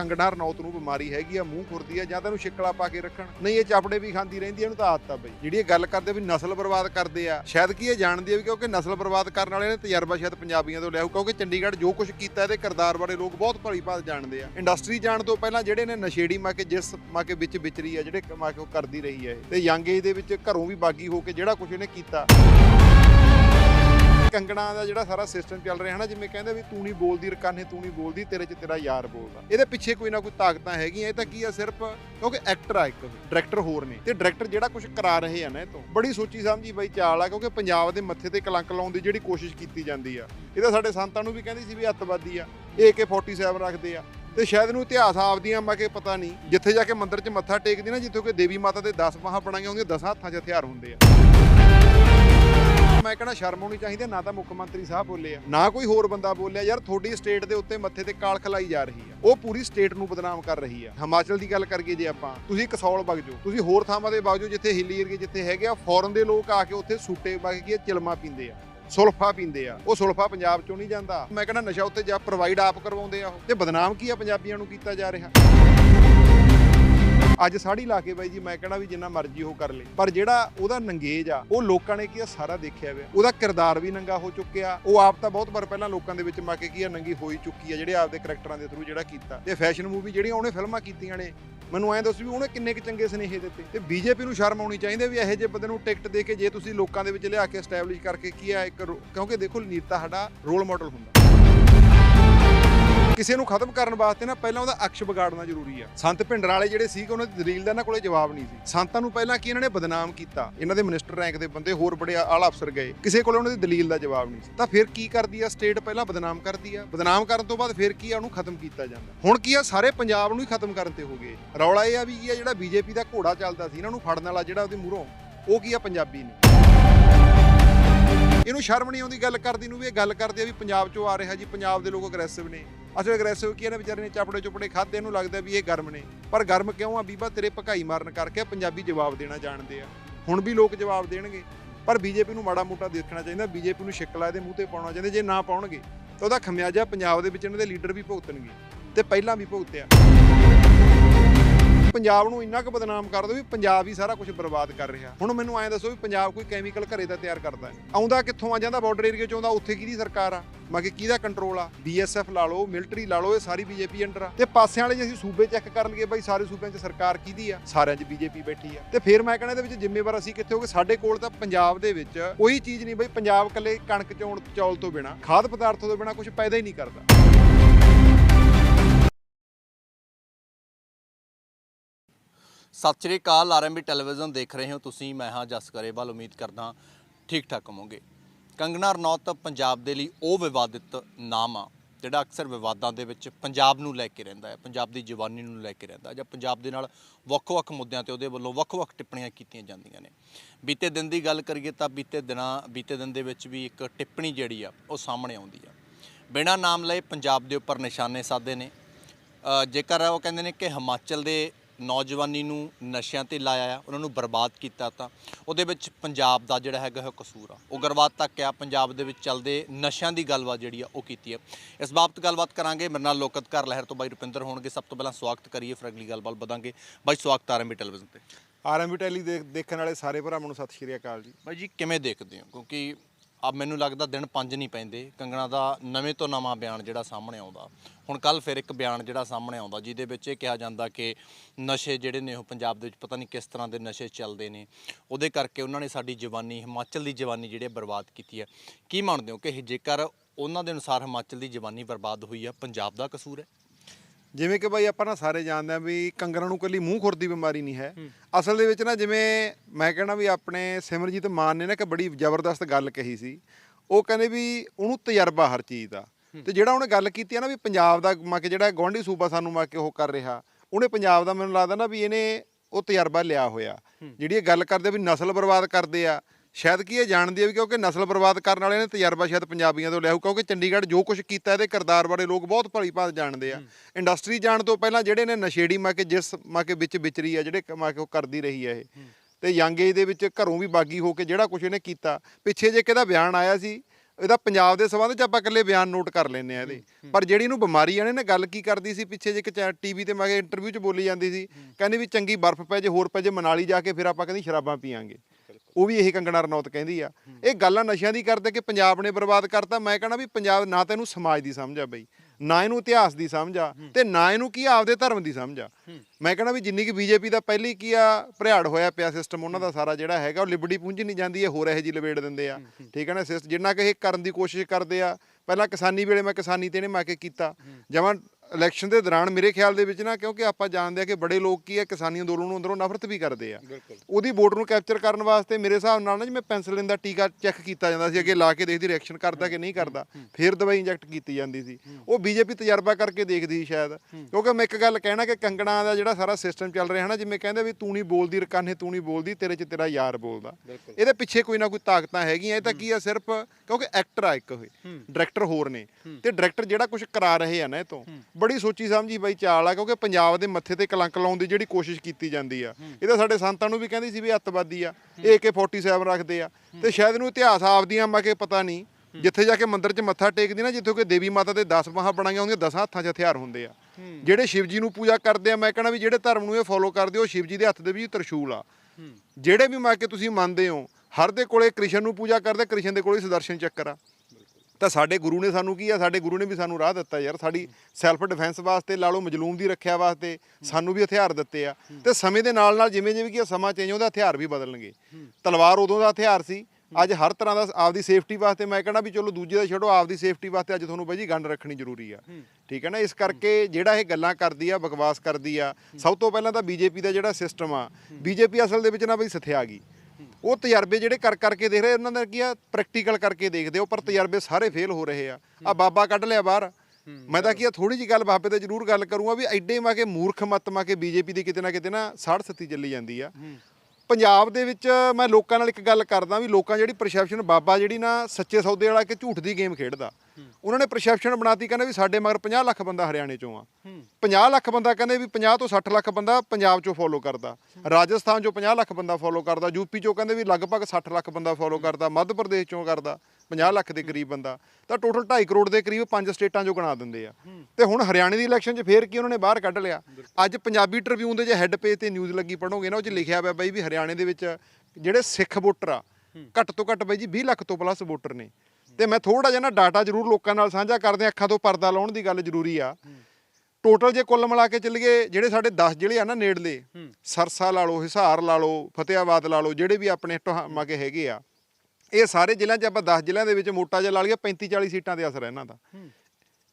ਕੰਗਣਾ ਰਣੌਤ ਨੂੰ ਬਿਮਾਰੀ ਹੈਗੀ ਆ, ਮੂੰਹ ਖੁਰਦੀ ਆ, ਜਾਂ ਤੈਨੂੰ ਛਿੱਕਲਾ ਪਾ ਕੇ ਰੱਖਣ। ਨਹੀਂ, ਇਹ ਚਾਪੜੇ ਵੀ ਖਾਂਦੀ ਰਹਿੰਦੀ ਇਹਨੂੰ ਤਾਂ ਆਦਤ ਆ ਬਈ। ਜਿਹੜੀ ਇਹ ਗੱਲ ਕਰਦੇ ਵੀ ਨਸਲ ਬਰਬਾਦ ਕਰਦੇ ਆ, ਸ਼ਾਇਦ ਕੀ ਇਹ ਜਾਣਦੀ ਆ ਵੀ ਕਿਉਂਕਿ ਨਸਲ ਬਰਬਾਦ ਕਰਨ ਵਾਲੇ ਨੇ ਤਜਰਬਾ ਸ਼ਾਇਦ ਪੰਜਾਬੀਆਂ ਤੋਂ ਲਿਆ ਹੋਊ, ਕਿਉਂਕਿ ਚੰਡੀਗੜ੍ਹ ਜੋ ਕੁਝ ਕੀਤਾ ਇਹਦੇ ਕਰਦਾਰ ਬਾਰੇ ਲੋਕ ਬਹੁਤ ਭਲੀ ਭਾਤ ਜਾਣਦੇ ਆ। ਇੰਡਸਟਰੀ ਜਾਣ ਤੋਂ ਪਹਿਲਾਂ ਜਿਹੜੇ ਨੇ ਨਸ਼ੇੜੀ ਮਾ ਕੇ ਜਿਸ ਮਾ ਕੇ ਵਿੱਚ ਵਿਚਰੀ ਆ, ਜਿਹੜੇ ਮਾ ਕੇ ਉਹ ਕਰਦੀ ਰਹੀ ਆ ਇਹ। ਤੇ ਯੰਗ ਏਜ ਦੇ ਵਿੱਚ ਘਰੋਂ ਵੀ ਬਾਗੀ ਹੋ ਕੇ ਜਿਹੜਾ ਕੁਝ ਇਹਨੇ ਕੀਤਾ। ਕੰਗਣਾ ਦਾ ਜਿਹੜਾ ਸਾਰਾ ਸਿਸਟਮ ਚੱਲ ਰਿਹਾ ਹੈ ਨਾ, ਜਿਵੇਂ ਕਹਿੰਦੇ ਵੀ ਤੂੰ ਨਹੀਂ ਬੋਲਦੀ, ਰਕਾਨੇ ਤੂੰ ਨਹੀਂ ਬੋਲਦੀ, ਤੇਰੇ 'ਚ ਤੇਰਾ ਯਾਰ ਬੋਲਦਾ। ਇਹਦੇ ਪਿੱਛੇ ਕੋਈ ਨਾ ਕੋਈ ਤਾਕਤਾਂ ਹੈਗੀਆਂ, ਇਹ ਤਾਂ ਕੀ ਆ ਸਿਰਫ ਕਿਉਂਕਿ ਐਕਟਰ ਆ ਇੱਕ ਡਾਇਰੈਕਟਰ ਹੋਰ ਨੇ। ਤੇ ਡਾਇਰੈਕਟਰ ਜਿਹੜਾ ਕੁਝ ਕਰਾ ਰਹੇ ਆ ਨਾ ਇਹ ਤੋਂ। ਬੜੀ ਸੋਚੀ ਸਮਝੀ ਬਈ ਚਾਲ ਆ, ਕਿਉਂਕਿ ਪੰਜਾਬ ਦੇ ਮੱਥੇ ਤੇ ਕਲੰਕ ਲਾਉਣ ਦੀ ਜਿਹੜੀ ਕੋਸ਼ਿਸ਼ ਕੀਤੀ ਜਾਂਦੀ ਆ। ਇਹ ਤਾਂ ਸਾਡੇ ਸੰਤਾਂ ਨੂੰ ਵੀ ਕਹਿੰਦੀ ਸੀ ਵੀ ਅੱਤਵਾਦੀ ਆ AK47 ਰੱਖਦੇ ਆ। ਤੇ ਸ਼ਾਇਦ ਇਹਨੂੰ ਇਤਿਹਾਸ ਆਪਦੀਆਂ ਮਾ ਕੇ ਪਤਾ ਨਹੀਂ ਜਿੱਥੇ ਜਾ ਕੇ ਮੰਦਿਰ 'ਚ ਮੱਥਾ ਟੇਕਦੀ ਨਾ, ਜਿੱਥੇ ਕਿ ਦੇਵੀ ਮਾਤਾ ਦੇ 10 ਬਾਹਾਂ ਬਣਾਈਆਂ ਹੁੰਦੀਆਂ 10 ਹੱਥਾਂ 'ਚ ਹਥਿਆਰ ਹੁੰਦੇ ਆ। ਮੈਂ ਕਹਿੰਦਾ ਸ਼ਰਮ ਆਉਣੀ ਚਾਹੀਦੀ ਨਾ ਤਾਂ ਮੁੱਖ ਮੰਤਰੀ ਸਾਹਿਬ ਬੋਲੇ ਆ, ਨਾ ਕੋਈ ਹੋਰ ਬੰਦਾ ਬੋਲਿਆ ਯਾਰ ਤੁਹਾਡੀ ਸਟੇਟ ਦੇ ਉੱਤੇ ਮੱਥੇ ਤੇ ਕਾਲ ਖਲਾਈ ਜਾ ਰਹੀ ਆ। ਉਹ ਪੂਰੀ ਸਟੇਟ ਨੂੰ ਬਦਨਾਮ ਕਰ ਰਹੀ ਆ। ਹਿਮਾਚਲ ਦੀ ਗੱਲ ਕਰੀਏ ਜੇ ਆਪਾਂ, ਤੁਸੀਂ ਕਸੌਲ ਵਗ ਜਾਓ, ਤੁਸੀਂ ਹੋਰ ਥਾਵਾਂ ਤੇ ਵਗ ਜਾਓ ਜਿੱਥੇ ਹਿੱਲੀ ਏਰੀਏ ਜਿੱਥੇ ਹੈਗੇ ਆ ਫੋਰਨ ਦੇ ਲੋਕ ਆ ਕੇ ਉੱਥੇ ਸੂਟੇ ਵਗ ਕੇ ਚਿਲਮਾ ਪੀਂਦੇ ਆ, ਸੁਲਫਾ ਪੀਂਦੇ ਆ। ਉਹ ਸੁਲਫਾ ਪੰਜਾਬ ਚੋਂ ਨਹੀਂ ਜਾਂਦਾ। ਮੈਂ ਕਹਿੰਦਾ ਨਸ਼ਾ ਉੱਤੇ ਜਾ ਪ੍ਰੋਵਾਈਡ ਆਪ ਕਰਵਾਉਂਦੇ ਆ ਉਹ। ਤੇ ਬਦਨਾਮ ਕੀ ਆ ਪੰਜਾਬੀਆਂ ਨੂੰ ਕੀਤਾ ਜਾ ਰਿਹਾ? ਅੱਜ ਸਾੜੀ ਲਾ ਕੇ ਬਾਈ ਜੀ, ਮੈਂ ਕਹਿਣਾ ਵੀ ਜਿੰਨਾ ਮਰਜ਼ੀ ਉਹ ਕਰ ਲੇ। ਪਰ ਜਿਹੜਾ ਉਹਦਾ ਨੰਗੇਜ ਆ, ਉਹ ਲੋਕਾਂ ਨੇ ਕੀ ਆ, ਸਾਰਾ ਦੇਖਿਆ ਹੋਇਆ ਉਹਦਾ ਕਿਰਦਾਰ ਵੀ ਨੰਗਾ ਹੋ ਚੁੱਕਿਆ। ਉਹ ਆਪ ਤਾਂ ਬਹੁਤ ਵਾਰ ਪਹਿਲਾਂ ਲੋਕਾਂ ਦੇ ਵਿੱਚ ਮਾ ਕੇ ਕੀ ਆ, ਨੰਗੀ ਹੋਈ ਚੁੱਕੀ ਆ ਜਿਹੜੇ ਆਪਦੇ ਕਰੈਕਟਰਾਂ ਦੇ ਥਰੂ ਜਿਹੜਾ ਕੀਤਾ। ਤੇ ਫੈਸ਼ਨ ਮੂਵੀ ਜਿਹੜੀਆਂ ਉਹਨੇ ਫਿਲਮਾਂ ਕੀਤੀਆਂ ਨੇ, ਮੈਨੂੰ ਐਂ ਦੱਸ ਵੀ ਉਹਨੇ ਕਿੰਨੇ ਕੁ ਚੰਗੇ ਸੁਨੇਹੇ ਦਿੱਤੇ। ਤੇ ਬੀਜੇਪੀ ਨੂੰ ਸ਼ਰਮ ਆਉਣੀ ਚਾਹੀਦੀ ਵੀ ਇਹੋ ਜਿਹੇ ਬੰਦੇ ਨੂੰ ਟਿਕਟ ਦੇ ਕੇ ਜੇ ਤੁਸੀਂ ਲੋਕਾਂ ਦੇ ਵਿੱਚ ਲਿਆ ਕੇ ਐਸਟੈਬਲਿਸ਼ ਕਰਕੇ ਕੀ ਆ, ਇੱਕ ਰੋ- ਕਿਉਂਕਿ ਦੇਖੋ ਨੀਤਾ ਸਾਡਾ ਰੋਲ ਮਾਡਲ ਹੁੰਦਾ। ਕਿਸੇ ਨੂੰ ਖਤਮ ਕਰਨ ਵਾਸਤੇ ਨਾ ਪਹਿਲਾਂ ਉਹਦਾ ਅਕਸ਼ ਵਿਗਾੜਨਾ ਜ਼ਰੂਰੀ ਆ। ਸੰਤ ਭਿੰਡਰਾਂ ਵਾਲੇ ਜਿਹੜੇ ਸੀ ਉਹਨਾਂ ਦੀ ਦਲੀਲ ਦਾ ਇਹਨਾਂ ਕੋਲੇ ਜਵਾਬ ਨਹੀਂ ਸੀ। ਸੰਤਾਂ ਨੂੰ ਪਹਿਲਾਂ ਕੀ ਇਹਨਾਂ ਨੇ ਬਦਨਾਮ ਕੀਤਾ? ਇਹਨਾਂ ਦੇ ਮਿਨਿਸਟਰ ਰੈਂਕ ਦੇ ਬੰਦੇ ਹੋਰ ਬੜੇ ਆਲਾ ਅਫਸਰ ਗਏ। ਕਿਸੇ ਕੋਲੇ ਉਹਨਾਂ ਦੀ ਦਲੀਲ ਦਾ ਜਵਾਬ ਨਹੀਂ ਸੀ। ਤਾਂ ਫਿਰ ਕੀ ਕਰਦੀ ਆ? ਸਟੇਟ ਪਹਿਲਾਂ ਬਦਨਾਮ ਕਰਦੀ ਆ। ਬਦਨਾਮ ਕਰਨ ਤੋਂ ਬਾਅਦ ਫਿਰ ਕੀ ਆ? ਉਹਨੂੰ ਖਤਮ ਕੀਤਾ ਜਾਂਦਾ। ਹੁਣ ਕੀ ਆ? ਸਾਰੇ ਪੰਜਾਬ ਨੂੰ ਹੀ ਖਤਮ ਕਰਨ ਤੇ ਹੋ ਗਏ। ਰੌਲਾ ਇਹ ਆ ਵੀ ਕੀ ਆ? ਜਿਹੜਾ ਬੀਜੇਪੀ ਦਾ ਘੋੜਾ ਚੱਲਦਾ ਸੀ, ਇਹਨਾਂ ਨੂੰ ਫੜਨ ਵਾਲਾ ਜਿਹੜਾ ਉਹਦੇ ਮੂਹਰੋਂ, ਉਹ ਕੀ ਆ? ਪੰਜਾਬੀ ਨੇ ਇਹਨੂੰ ਸ਼ਰਮ ਨਹੀਂ ਆਉਂਦੀ ਗੱਲ ਕਰਦੀ ਨੂੰ ਵੀ ਇਹ ਗੱਲ ਕਰਦੇ ਆ ਵੀ ਪੰਜਾਬ ਚੋਂ ਆ ਰਿਹਾ ਜੀ, ਪੰਜਾਬ ਦੇ ਲੋਕ ਅਗਰੈਸਿਵ ਨੇ। ਅਸਲ ਅਗਰੈਸਿਵ ਕੀ ਆ ਨੇ ਵਿਚਾਰੇ ਨੇ ਚਾਪੜੇ ਚੁਪੜੇ ਖਾਦੇ ਇਹਨੂੰ ਲੱਗਦਾ ਵੀ ਇਹ ਗਰਮ ਨੇ। ਪਰ ਗਰਮ ਕਿਉਂ ਆ ਬੀਬਾ? ਤੇਰੇ ਭਕਾਈ ਮਾਰਨ ਕਰਕੇ ਪੰਜਾਬੀ ਜਵਾਬ ਦੇਣਾ ਜਾਣਦੇ ਆ। ਹੁਣ ਵੀ ਲੋਕ ਜਵਾਬ ਦੇਣਗੇ। ਪਰ ਬੀਜੇਪੀ ਨੂੰ ਮਾੜਾ ਮੋਟਾ ਦੇਖਣਾ ਚਾਹੀਦਾ, ਬੀਜੇਪੀ ਨੂੰ ਸ਼ਿਕਲਾ ਇਹਦੇ ਮੂੰਹ ਤੇ ਪਾਉਣਾ ਚਾਹੀਦਾ, ਜੇ ਨਾ ਪਾਉਣਗੇ, ਤਾਂ ਉਹਦਾ ਖਮਿਆਜਾ ਪੰਜਾਬ ਦੇ ਵਿੱਚ ਇਹਨਾਂ ਦੇ ਲੀਡਰ ਵੀ ਭੁਗਤਣਗੇ। ਤੇ ਪਹਿਲਾਂ ਵੀ ਭੁਗਤਿਆ। ਪੰਜਾਬ ਨੂੰ ਇੰਨਾ ਕੁ ਬਦਨਾਮ ਕਰ ਦੋ ਵੀ ਪੰਜਾਬ ਹੀ ਸਾਰਾ ਕੁਝ ਬਰਬਾਦ ਕਰ ਰਿਹਾ। ਹੁਣ ਮੈਨੂੰ ਐਂ ਦੱਸੋ ਵੀ ਪੰਜਾਬ ਕੋਈ ਕੈਮੀਕਲ ਘਰੇ ਦਾ ਤਿਆਰ ਕਰਦਾ ਹੈ। ਆਉਂਦਾ ਕਿੱਥੋਂ ਆ ਜਾਂਦਾ ਬਾਰਡਰ ਏਰੀਆ ਚੋਂ ਆਉਂਦਾ, ਉੱਥੇ ਕਿਹਦੀ ਸਰਕਾਰ ਆ? ਬਾਕੀ ਕਿਹਦਾ ਕੰਟਰੋਲ ਆ? ਬੀਐਸਐਫ ਲਾ ਲਓ ਮਿਲਟਰੀ ਲਾ ਲਓ, ਇਹ ਸਾਰੀ ਬੀਜੇਪੀ ਅੰਡਰ ਆ। ਤੇ ਪਾਸਿਆਂ ਵਾਲੇ ਜੇ ਅਸੀਂ ਸੂਬੇ ਚੈੱਕ ਕਰਨ ਲਈਏ ਬਾਈ, ਸਾਰੇ ਸੂਬਿਆਂ 'ਚ ਸਰਕਾਰ ਕਿਹਦੀ ਆ? ਸਾਰਿਆਂ 'ਚ ਬੀਜੇਪੀ ਬੈਠੀ ਆ। ਤੇ ਫਿਰ ਮੈਂ ਕਹਿੰਦਾ ਇਹਦੇ ਵਿੱਚ ਜ਼ਿੰਮੇਵਾਰ ਅਸੀਂ ਕਿੱਥੇ ਹੋਗੇ? ਸਾਡੇ ਕੋਲ ਤਾਂ ਪੰਜਾਬ ਦੇ ਵਿੱਚ ਕੋਈ ਚੀਜ਼ ਨਹੀਂ ਬਈ। ਪੰਜਾਬ ਕੱਲੇ ਕਣਕ ਚੌਣ ਚੌਲ ਤੋਂ ਬਿਨਾ, ਖਾਦ ਪਦਾਰਥ ਤੋਂ ਬਿਨਾ ਕੁਝ ਪੈਦਾ ਹੀ ਨਹੀਂ ਕਰਦਾ। ਸਤਿ ਸ਼੍ਰੀ ਅਕਾਲ ਆਰਐਮਬੀ ਟੈਲੀਵਿਜ਼ਨ ਦੇਖ ਰਹੇ ਹੋ ਤੁਸੀਂ, ਮੈਂ ਹਾਂ ਜਸ ਕਰੇਵਾਲ ਉਮੀਦ ਕਰਦਾ ਠੀਕ ਠਾਕ ਹੋਵੋਗੇ। ਕੰਗਨਾ ਰਣੌਤ ਪੰਜਾਬ ਦੇ ਲਈ ਉਹ ਵਿਵਾਦਿਤ ਨਾਮ ਆ, ਜਿਹੜਾ ਅਕਸਰ ਵਿਵਾਦਾਂ ਦੇ ਵਿੱਚ ਪੰਜਾਬ ਨੂੰ ਲੈ ਕੇ ਰਹਿੰਦਾ ਹੈ, ਪੰਜਾਬ ਦੀ ਜਵਾਨੀ ਨੂੰ ਲੈ ਕੇ ਰਹਿੰਦਾ ਜਾਂ ਪੰਜਾਬ ਦੇ ਨਾਲ ਵੱਖ-ਵੱਖ ਮੁੱਦਿਆਂ ਤੇ ਉਹਦੇ ਵੱਲੋਂ ਵੱਖ-ਵੱਖ ਟਿੱਪਣੀਆਂ ਕੀਤੀਆਂ ਜਾਂਦੀਆਂ ਨੇ। ਬੀਤੇ ਦਿਨ ਦੀ ਗੱਲ ਕਰੀਏ ਤਾਂ ਬੀਤੇ ਦਿਨਾਂ, ਬੀਤੇ ਦਿਨ ਦੇ ਵਿੱਚ ਵੀ ਇੱਕ ਟਿੱਪਣੀ ਜਿਹੜੀ ਆ, ਉਹ ਸਾਹਮਣੇ ਆਉਂਦੀ ਆ। ਬਿਨਾਂ ਨਾਮ ਲਏ ਪੰਜਾਬ ਦੇ ਉੱਪਰ ਨਿਸ਼ਾਨੇ ਸਾਧੇ ਨੇ। ਜੇਕਰ ਉਹ ਕਹਿੰਦੇ ਨੇ ਕਿ ਹਿਮਾਚਲ ਦੇ ਨੌਜਵਾਨੀ ਨੂੰ ਨਸ਼ਿਆਂ ਤੇ ਲਾਇਆ ਆ ਉਹਨਾਂ ਨੂੰ ਬਰਬਾਦ ਕੀਤਾ ਤਾਂ। ਉਹਦੇ ਵਿੱਚ ਪੰਜਾਬ ਦਾ ਜਿਹੜਾ ਹੈਗਾ ਉਹ ਕਸੂਰ ਆ। ਉਗਰਵਾਦ ਤੱਕ ਆ ਪੰਜਾਬ ਦੇ ਵਿੱਚ ਚੱਲਦੇ ਨਸ਼ਿਆਂ ਦੀ ਗੱਲਬਾਤ ਜਿਹੜੀ ਆ ਉਹ ਕੀਤੀ ਹੈ ਇਸ ਬਾਬਤ ਗੱਲਬਾਤ ਕਰਾਂਗੇ। ਮੇਰੇ ਨਾਲ ਲੋਕਤਕਾਰ ਲਹਿਰ ਤੋਂ ਬਾਈ ਰੁਪਿੰਦਰ ਹੋਣਗੇ। ਸਭ ਤੋਂ ਪਹਿਲਾਂ ਸਵਾਗਤ ਕਰੀਏ ਫਿਰ ਅਗਲੀ ਗੱਲਬਾਤ ਵਧਾਂਗੇ। ਬਾਈ ਸਵਾਗਤ ਆਰਐਮਬੀ ਟੈਲੀਵਿਜ਼ਨ ਤੇ। ਆਰਐਮਬੀ ਟੈਲੀ ਦੇਖ- ਦੇਖਣ ਵਾਲੇ ਸਾਰੇ ਭਰਾਵਾਂ ਨੂੰ ਸਤਿ ਸ਼੍ਰੀ ਅਕਾਲ ਜੀ। ਬਾਈ ਜੀ ਕਿਵੇਂ ਦੇਖਦੇ ਹੋ? ਕਿਉਂਕਿ ਆ ਮੈਨੂੰ ਲੱਗਦਾ ਦਿਨ ਪੰਜ ਨਹੀਂ ਪੈਂਦੇ। ਕੰਗਣਾ ਦਾ ਨਵੇਂ ਤੋਂ ਨਵਾਂ ਬਿਆਨ ਜਿਹੜਾ ਸਾਹਮਣੇ ਆਉਂਦਾ। ਹੁਣ ਕੱਲ ਫਿਰ ਇੱਕ ਬਿਆਨ ਜਿਹੜਾ ਸਾਹਮਣੇ ਆਉਂਦਾ, ਜਿਹਦੇ ਵਿੱਚ ਇਹ ਕਿਹਾ ਜਾਂਦਾ ਕਿ ਨਸ਼ੇ ਜਿਹੜੇ ਨੇ ਉਹ ਪੰਜਾਬ ਦੇ ਵਿੱਚ ਪਤਾ ਨਹੀਂ ਕਿਸ ਤਰ੍ਹਾਂ ਦੇ ਨਸ਼ੇ ਚੱਲਦੇ ਨੇ। ਉਹਦੇ ਕਰਕੇ ਉਹਨਾਂ ਨੇ ਸਾਡੀ ਜਵਾਨੀ, ਹਿਮਾਚਲ ਦੀ ਜਵਾਨੀ ਜਿਹੜੀ ਹੈ ਬਰਬਾਦ ਕੀਤੀ ਹੈ। ਕੀ ਮੰਨਦੇ ਹੋ ਕਿ ਜੇਕਰ ਉਹਨਾਂ ਦੇ ਅਨੁਸਾਰ ਹਿਮਾਚਲ ਦੀ ਜਵਾਨੀ ਬਰਬਾਦ ਹੋਈ ਹੈ, ਪੰਜਾਬ ਦਾ ਕਸੂਰ ਹੈ? ਜਿਵੇਂ ਕਿ ਬਾਈ ਆਪਾਂ ਨਾ ਸਾਰੇ ਜਾਣਦੇ ਆ ਵੀ ਕੰਗਰਾਂ ਨੂੰ ਕੱਲੀ ਮੂੰਹ ਖੁਰ ਦੀ ਬਿਮਾਰੀ ਨਹੀਂ ਹੈ। ਅਸਲ ਦੇ ਵਿੱਚ ਨਾ ਜਿਵੇਂ ਮੈਂ ਕਹਿਣਾ ਵੀ ਆਪਣੇ ਸਿਮਰਜੀਤ ਮਾਨ ਨੇ ਨਾ ਕਿ ਬੜੀ ਜ਼ਬਰਦਸਤ ਗੱਲ ਕਹੀ ਸੀ। ਉਹ ਕਹਿੰਦੇ ਵੀ ਉਹਨੂੰ ਤਜਰਬਾ ਹਰ ਚੀਜ਼ ਦਾ। ਤੇ ਜਿਹੜਾ ਉਹਨੇ ਗੱਲ ਕੀਤੀ ਆ ਨਾ ਵੀ ਪੰਜਾਬ ਦਾ ਮਾ ਕੇ ਜਿਹੜਾ ਗਵਾਂਢੀ ਸੂਬਾ ਸਾਨੂੰ ਮਾ ਕੇ ਉਹ ਕਰ ਰਿਹਾ ਉਹਨੇ ਪੰਜਾਬ ਦਾ ਮੈਨੂੰ ਲੱਗਦਾ ਨਾ ਵੀ ਇਹਨੇ ਉਹ ਤਜਰਬਾ ਲਿਆ ਹੋਇਆ। ਜਿਹੜੀ ਇਹ ਗੱਲ ਕਰਦੇ ਵੀ ਨਸਲ ਬਰਬਾਦ ਕਰਦੇ ਆ ਸ਼ਾਇਦ ਕੀ ਇਹ ਜਾਣਦੀ ਆ ਵੀ ਕਿਉਂਕਿ ਨਸਲ ਬਰਬਾਦ ਕਰਨ ਵਾਲੇ ਨੇ ਤਜਰਬਾ ਸ਼ਾਇਦ ਪੰਜਾਬੀਆਂ ਤੋਂ ਲਿਆ ਹੋਊ ਕਿਉਂਕਿ ਚੰਡੀਗੜ੍ਹ ਜੋ ਕੁਝ ਕੀਤਾ ਇਹਦੇ ਕਿਰਦਾਰ ਬਾਰੇ ਲੋਕ ਬਹੁਤ ਭਲੀ ਭਾਤ ਜਾਣਦੇ ਆ। ਇੰਡਸਟਰੀ ਜਾਣ ਤੋਂ ਪਹਿਲਾਂ ਜਿਹੜੇ ਨੇ ਨਸ਼ੇੜੀ ਮਾ ਕੇ ਜਿਸ ਮਾ ਕੇ ਵਿੱਚ ਵਿਚਰੀ ਆ ਜਿਹੜੇ ਮਾ ਕੇ ਉਹ ਕਰਦੀ ਰਹੀ ਆ ਇਹ। ਤੇ ਯੰਗ ਏਜ ਦੇ ਵਿੱਚ ਘਰੋਂ ਵੀ ਬਾਗੀ ਹੋ ਕੇ ਜਿਹੜਾ ਕੁਝ ਇਹਨੇ ਕੀਤਾ ਪਿੱਛੇ ਜੇ ਕਿਹਦਾ ਬਿਆਨ ਆਇਆ ਸੀ ਇਹਦਾ ਪੰਜਾਬ ਦੇ ਸਬੰਧ ਚ ਆਪਾਂ ਇਕੱਲੇ ਬਿਆਨ ਨੋਟ ਕਰ ਲੈਨੇ ਆ ਇਹਦੇ। ਪਰ ਜਿਹੜੀ ਇਹਨੂੰ ਬਿਮਾਰੀ ਆ ਨੇ ਗੱਲ ਕੀ ਕਰਦੀ ਸੀ ਪਿੱਛੇ ਜੇ ਇੱਕ ਟੀਵੀ ਤੇ ਮੈਂ ਇੰਟਰਵਿਊ ਚ ਬੋਲੀ ਜਾਂਦੀ ਸੀ ਕਹਿੰਦੀ ਵੀ ਚੰਗੀ ਬਰਫ਼ ਪੈ ਜੇ ਹੋਰ ਪੈ ਜੇ ਮਨਾਲੀ ਜਾ ਕੇ ਫਿਰ ਆਪਾਂ ਕਹਿੰਦੀ ਸ਼ਰਾਬਾਂ ਪੀਾਂਗੇ ਉਹ ਵੀ ਇਹੀ ਕੰਗਣਾ ਰਣੌਤ ਕਹਿੰਦੀ ਆ। ਇਹ ਗੱਲਾਂ ਨਸ਼ਿਆਂ ਦੀ ਕਰਦੇ ਕਿ ਪੰਜਾਬ ਨੇ ਬਰਬਾਦ ਕਰਤਾ, ਮੈਂ ਕਹਣਾ ਵੀ ਪੰਜਾਬ ਨਾ ਤਾਂ ਇਹਨੂੰ ਸਮਾਜ ਦੀ ਸਮਝ ਆ ਬਈ, ਨਾ ਇਹਨੂੰ ਇਤਿਹਾਸ ਦੀ ਸਮਝ ਆ ਤੇ ਨਾ ਇਹਨੂੰ ਕੀ ਆਪਦੇ ਧਰਮ ਦੀ ਸਮਝ। ਆ ਮੈਂ ਕਹਣਾ ਵੀ ਜਿੰਨੀ ਕਿ ਬੀਜੇਪੀ ਦਾ ਪਹਿਲੀ ਕੀ ਆ, ਭਰਿਆੜ ਹੋਇਆ ਪਿਆ ਸਿਸਟਮ ਉਹਨਾਂ ਦਾ ਸਾਰਾ ਜਿਹੜਾ ਹੈਗਾ, ਉਹ ਲਿਬਰਟੀ ਪੁੰਜ ਨਹੀਂ ਜਾਂਦੀ ਹੈ ਹੋਰ ਇਹੋ ਜੀ ਲਵੇੜ ਦਿੰਦੇ ਆ। ਠੀਕ ਹੈ ਨਾ ਸਿਸਟ ਜਿੰਨਾ ਕਿ ਇਹ ਕਰਨ ਦੀ ਕੋਸ਼ਿਸ਼ ਕਰਦੇ ਆ, ਪਹਿਲਾਂ ਕਿਸਾਨੀ ਵੇਲੇ ਮੈਂ ਕਿਸਾਨੀ ਤੇ ਇਹਨੇ ਮਾ ਕੇ ਕੀਤਾ। ਜਮਾਂ ਇਲੈਕਸ਼ਨ ਦੇ ਦੌਰਾਨ ਮੇਰੇ ਖਿਆਲ ਦੇ ਵਿੱਚ ਨਾ ਕਿਉਂਕਿ ਆਪਾਂ ਜਾਣਦੇ ਆ ਕਿ ਬੜੇ ਲੋਕ ਕੀ ਆ ਕਿਸਾਨੀ ਅੰਦੋਲਨ ਨੂੰ ਅੰਦਰੋਂ ਨਫ਼ਰਤ ਵੀ ਕਰਦੇ ਆ। ਉਹਦੀ ਵੋਟ ਨੂੰ ਕੈਪਚਰ ਕਰਨ ਵਾਸਤੇ ਮੇਰੇ ਹਿਸਾਬ ਨਾਲ ਨਾ ਜਿਵੇਂ ਪੈਨਸਲਿਨ ਦਾ ਟੀਕਾ ਚੈੱਕ ਕੀਤਾ ਜਾਂਦਾ ਸੀ ਅੱਗੇ ਲਾ ਕੇ ਦੇਖਦੀ ਰਿਐਕਸ਼ਨ ਕਰਦਾ ਕਿ ਨਹੀਂ ਕਰਦਾ ਫਿਰ ਦਵਾਈ ਇੰਜੈਕਟ ਕੀਤੀ ਜਾਂਦੀ ਸੀ। ਉਹ ਬੀਜੇਪੀ ਤਜਰਬਾ ਕਰਕੇ ਦੇਖਦੀ ਸ਼ਾਇਦ। ਕਿਉਂਕਿ ਮੈਂ ਇੱਕ ਗੱਲ ਕਹਿਣਾ ਕਿ ਕੰਗਣਾ ਦਾ ਜਿਹੜਾ ਸਾਰਾ ਸਿਸਟਮ ਚੱਲ ਰਿਹਾ ਨਾ ਜਿਵੇਂ ਕਹਿੰਦੇ ਵੀ ਤੂੰ ਨਹੀਂ ਬੋਲਦੀ ਰਕਾਨੇ ਤੂੰ ਨਹੀਂ ਬੋਲਦੀ ਤੇਰੇ 'ਚ ਤੇਰਾ ਯਾਰ ਬੋਲਦਾ। ਇਹਦੇ ਪਿੱਛੇ ਕੋਈ ਨਾ ਕੋਈ ਤਾਕਤਾਂ ਹੈਗੀਆਂ ਇਹ ਤਾਂ ਕੀ ਆ ਸਿਰਫ ਕਿਉਂਕਿ ਐਕਟਰ ਆ ਇੱਕ ਇਹ ਡਾਇਰੈਕਟਰ ਹੋਰ ਨੇ। ਤੇ ਡਾਇਰੈਕਟਰ ਜਿਹੜਾ ਕੁਝ ਕਰਾ ਰਹੇ ਆ ਨਾ ਇਹ ਤੋਂ ਬੜੀ ਸੋਚੀ ਸਮਝੀ ਬਾਈ ਚਾਲ ਆ ਕਿਉਂਕਿ ਪੰਜਾਬ ਦੇ ਮੱਥੇ ਤੇ ਕਲੰਕ ਲਾਉਣ ਦੀ ਜਿਹੜੀ ਕੋਸ਼ਿਸ਼ ਕੀਤੀ ਜਾਂਦੀ ਆ। ਇਹ ਤਾਂ ਸਾਡੇ ਸੰਤਾਂ ਨੂੰ ਵੀ ਕਹਿੰਦੀ ਸੀ ਵੀ ਅੱਤਵਾਦੀ ਆ ਇਹ AK47 ਰੱਖਦੇ ਆ। ਤੇ ਸ਼ਾਇਦ ਇਹਨੂੰ ਇਤਿਹਾਸ ਆਪਦੀਆਂ ਮਾ ਕੇ ਪਤਾ ਨਹੀਂ ਜਿੱਥੇ ਜਾ ਕੇ ਮੰਦਿਰ 'ਚ ਮੱਥਾ ਟੇਕਦੀ ਨਾ ਜਿੱਥੇ ਕੋਈ ਦੇਵੀ ਮਾਤਾ ਦੇ 10 ਬਾਹਾਂ ਬਣਾਈਆਂ ਹੁੰਦੀਆਂ 10 ਹੱਥਾਂ 'ਚ ਹਥਿਆਰ ਹੁੰਦੇ ਆ। ਜਿਹੜੇ ਸ਼ਿਵ ਜੀ ਨੂੰ ਪੂਜਾ ਕਰਦੇ ਆ ਮੈਂ ਕਹਿੰਦਾ ਵੀ ਜਿਹੜੇ ਧਰਮ ਨੂੰ ਇਹ ਫੋਲੋ ਕਰਦੇ ਹੋ ਸ਼ਿਵ ਜੀ ਦੇ ਹੱਥ ਦੇ ਵਿੱਚ ਤਰਸ਼ੂਲ ਆ। ਜਿਹੜੇ ਵੀ ਮਾ ਕੇ ਤੁਸੀਂ ਮੰਨਦੇ ਹੋ ਹਰ ਦੇ ਕੋਲੇ ਕ੍ਰਿਸ਼ਨ ਨੂੰ ਪੂਜਾ ਕਰਦੇ ਕ੍ਰਿਸ਼ਨ ਦੇ ਕੋਲੇ ਸੁਦਰਸ਼ਨ ਚੱਕਰ ਆ। ਤਾਂ ਸਾਡੇ ਗੁਰੂ ਨੇ ਸਾਨੂੰ ਕੀ ਆ? ਸਾਡੇ ਗੁਰੂ ਨੇ ਵੀ ਸਾਨੂੰ ਰਾਹ ਦਿੱਤਾ ਯਾਰ। ਸਾਡੀ ਸੈਲਫ ਡਿਫੈਂਸ ਵਾਸਤੇ ਲਾ ਲਓ, ਮਜਲੂਮ ਦੀ ਰੱਖਿਆ ਵਾਸਤੇ ਸਾਨੂੰ ਵੀ ਹਥਿਆਰ ਦਿੱਤੇ ਆ। ਤੇ ਸਮੇਂ ਦੇ ਨਾਲ ਨਾਲ ਜਿਵੇਂ ਜਿਵੇਂ ਕਿ ਸਮਾਂ ਚੇਂਜ ਹੁੰਦਾ, ਹਥਿਆਰ ਵੀ ਬਦਲਣਗੇ। ਤਲਵਾਰ ਉਦੋਂ ਦਾ ਹਥਿਆਰ ਸੀ। ਅੱਜ ਹਰ ਤਰ੍ਹਾਂ ਦਾ ਆਪਦੀ ਸੇਫਟੀ ਵਾਸਤੇ ਮੈਂ ਕਹਿੰਦਾ ਵੀ ਚਲੋ ਦੂਜੇ ਦਾ ਛੱਡੋ, ਆਪਦੀ ਸੇਫਟੀ ਵਾਸਤੇ ਅੱਜ ਤੁਹਾਨੂੰ ਬਾਈ ਜੀ ਗੰਢ ਰੱਖਣੀ ਜ਼ਰੂਰੀ ਆ। ਠੀਕ ਹੈ ਨਾ? ਇਸ ਕਰਕੇ ਜਿਹੜਾ ਇਹ ਗੱਲਾਂ ਕਰਦੀ ਆ, ਬਕਵਾਸ ਕਰਦੀ ਆ, ਸਭ ਤੋਂ ਪਹਿਲਾਂ ਤਾਂ ਬੀਜੇਪੀ ਦਾ ਜਿਹੜਾ ਸਿਸਟਮ ਆ ਬੀਜੇਪੀ ਅਸਲ ਦੇ ਵਿੱਚ ਨਾ ਬਈ ਸਥਿਆ ਗਈ। ਉਹ ਤਜਰਬੇ ਜਿਹੜੇ ਕਰ ਕਰਕੇ ਦੇਖ ਰਹੇ ਉਹਨਾਂ ਦਾ ਕੀ ਆ? ਪ੍ਰੈਕਟੀਕਲ ਕਰਕੇ ਦੇਖਦੇ ਹੋ ਪਰ ਤਜਰਬੇ ਸਾਰੇ ਫੇਲ ਹੋ ਰਹੇ ਆ। ਆ ਬਾਬਾ ਕੱਢ ਲਿਆ ਬਾਹਰ। ਮੈਂ ਤਾਂ ਕੀ ਆ ਥੋੜੀ ਜੀ ਗੱਲ ਬਾਬੇ ਤੇ ਜ਼ਰੂਰ ਗੱਲ ਕਰੂੰਗਾ ਵੀ ਐਡੇ ਮਾ ਕੇ ਮੂਰਖ ਮਤ ਮਾ ਕੇ ਬੀਜੇਪੀ ਦੀ ਕਿਤੇ ਨਾ ਕਿਤੇ ਨਾ ਸਾੜ ਸੱਤੀ ਚੱਲੀ ਜਾਂਦੀ ਆ। ਪੰਜਾਬ ਦੇ ਵਿੱਚ ਮੈਂ ਲੋਕਾਂ ਨਾਲ ਇੱਕ ਗੱਲ ਕਰਦਾ ਵੀ ਲੋਕਾਂ ਜਿਹੜੀ ਪਰਸੈਪਸ਼ਨ ਬਾਬਾ ਜਿਹੜੀ ਨਾ ਸੱਚੇ ਸੌਦੇ ਵਾਲਾ ਕਿ ਝੂਠ ਦੀ ਗੇਮ ਖੇਡਦਾ। ਉਹਨਾਂ ਨੇ ਪਰਸੈਪਸ਼ਨ ਬਣਾਤੀ ਕਹਿੰਦੇ ਵੀ ਸਾਡੇ ਮਗਰ 50 ਲੱਖ ਬੰਦਾ ਹਰਿਆਣੇ ਚੋਂ ਆ। 50 ਲੱਖ ਬੰਦਾ ਕਹਿੰਦੇ ਵੀ 50 ਤੋਂ 60 ਲੱਖ ਬੰਦਾ ਪੰਜਾਬ ਚੋਂ ਫੋਲੋ ਕਰਦਾ। ਰਾਜਸਥਾਨ ਚੋਂ 50 ਲੱਖ ਬੰਦਾ ਫੋਲੋ ਕਰਦਾ ਯੂਪੀ ਚੋਂ ਕਹਿੰਦੇ ਵੀ ਲਗਭਗ 60 ਲੱਖ ਬੰਦਾ ਫੋਲੋ ਕਰਦਾ ਮੱਧ ਪ੍ਰਦੇਸ਼ ਚੋਂ ਕਰਦਾ। 50 ਲੱਖ ਦੇ ਕਰੀਬ ਬੰਦਾ ਤਾਂ ਟੋਟਲ 2.5 ਕਰੋੜ ਦੇ ਕਰੀਬ ਪੰਜ ਸਟੇਟਾਂ ਚੋਂ ਗਣਾ ਦਿੰਦੇ ਆ। ਤੇ ਹੁਣ ਹਰਿਆਣੇ ਦੀ ਇਲੈਕਸ਼ਨ 'ਚ ਫੇਰ ਕੀ ਉਹਨਾਂ ਨੇ ਬਾਹਰ ਕੱਢ ਲਿਆ? ਅੱਜ ਪੰਜਾਬੀ ਟ੍ਰਿਬਿਊਨ ਦੇ ਜੇ ਹੈੱਡ ਪੇਜ ਤੇ ਨਿਊਜ਼ ਲੱਗੀ ਪੜੋਗੇ ਨਾ ਉਹ 'ਚ ਲਿਖਿਆ ਹੋਇਆ ਬਾਈ ਵੀ ਹਰਿਆਣੇ ਦੇ ਵਿੱਚ ਜਿਹੜੇ ਸਿੱਖ ਵੋਟਰ ਆ ਘੱਟ ਤੋਂ ਘੱਟ ਬਾਈ ਜੀ 20 ਲੱਖ ਤੋਂ ਪਲੱਸ ਵੋਟਰ ਨੇ। ਤੇ ਮੈਂ ਥੋੜਾ ਜਿਹਾ ਨਾ ਡਾਟਾ ਜ਼ਰੂਰ ਲੋਕਾਂ ਨਾਲ ਸਾਂਝਾ ਕਰਦੇ ਅੱਖਾਂ ਤੋਂ ਪਰਦਾ ਲਾਉਣ ਦੀ ਗੱਲ ਜ਼ਰੂਰੀ ਆ। ਟੋਟਲ ਜੇ ਕੁੱਲ ਮਿਲਾ ਕੇ ਚੱਲੀਏ ਜਿਹੜੇ ਸਾਡੇ 10 ਜ਼ਿਲ੍ਹੇ ਆ ਨਾ ਨੇੜਲੇ ਸਰਸਾ ਲਾ ਲਓ ਹਿਸਾਰ ਲਾ ਲਓ ਫਤਿਆਬਾਦ ਲਾ ਲਓ ਜਿਹੜੇ ਵੀ ਆਪਣੇ ਟੋਹਾਮਾ ਕੇ ਹੈਗੇ ਆ ਇਹ ਸਾਰੇ ਜ਼ਿਲ੍ਹਿਆਂ 'ਚ ਆਪਾਂ 10 ਜ਼ਿਲ੍ਹਿਆਂ ਦੇ ਵਿੱਚ ਮੋਟਾ ਜਿਹਾ ਲਾ ਲਈਏ 35 40 ਸੀਟਾਂ ਦੇ ਅਸਰ ਹੈ ਇਹਨਾਂ ਦਾ।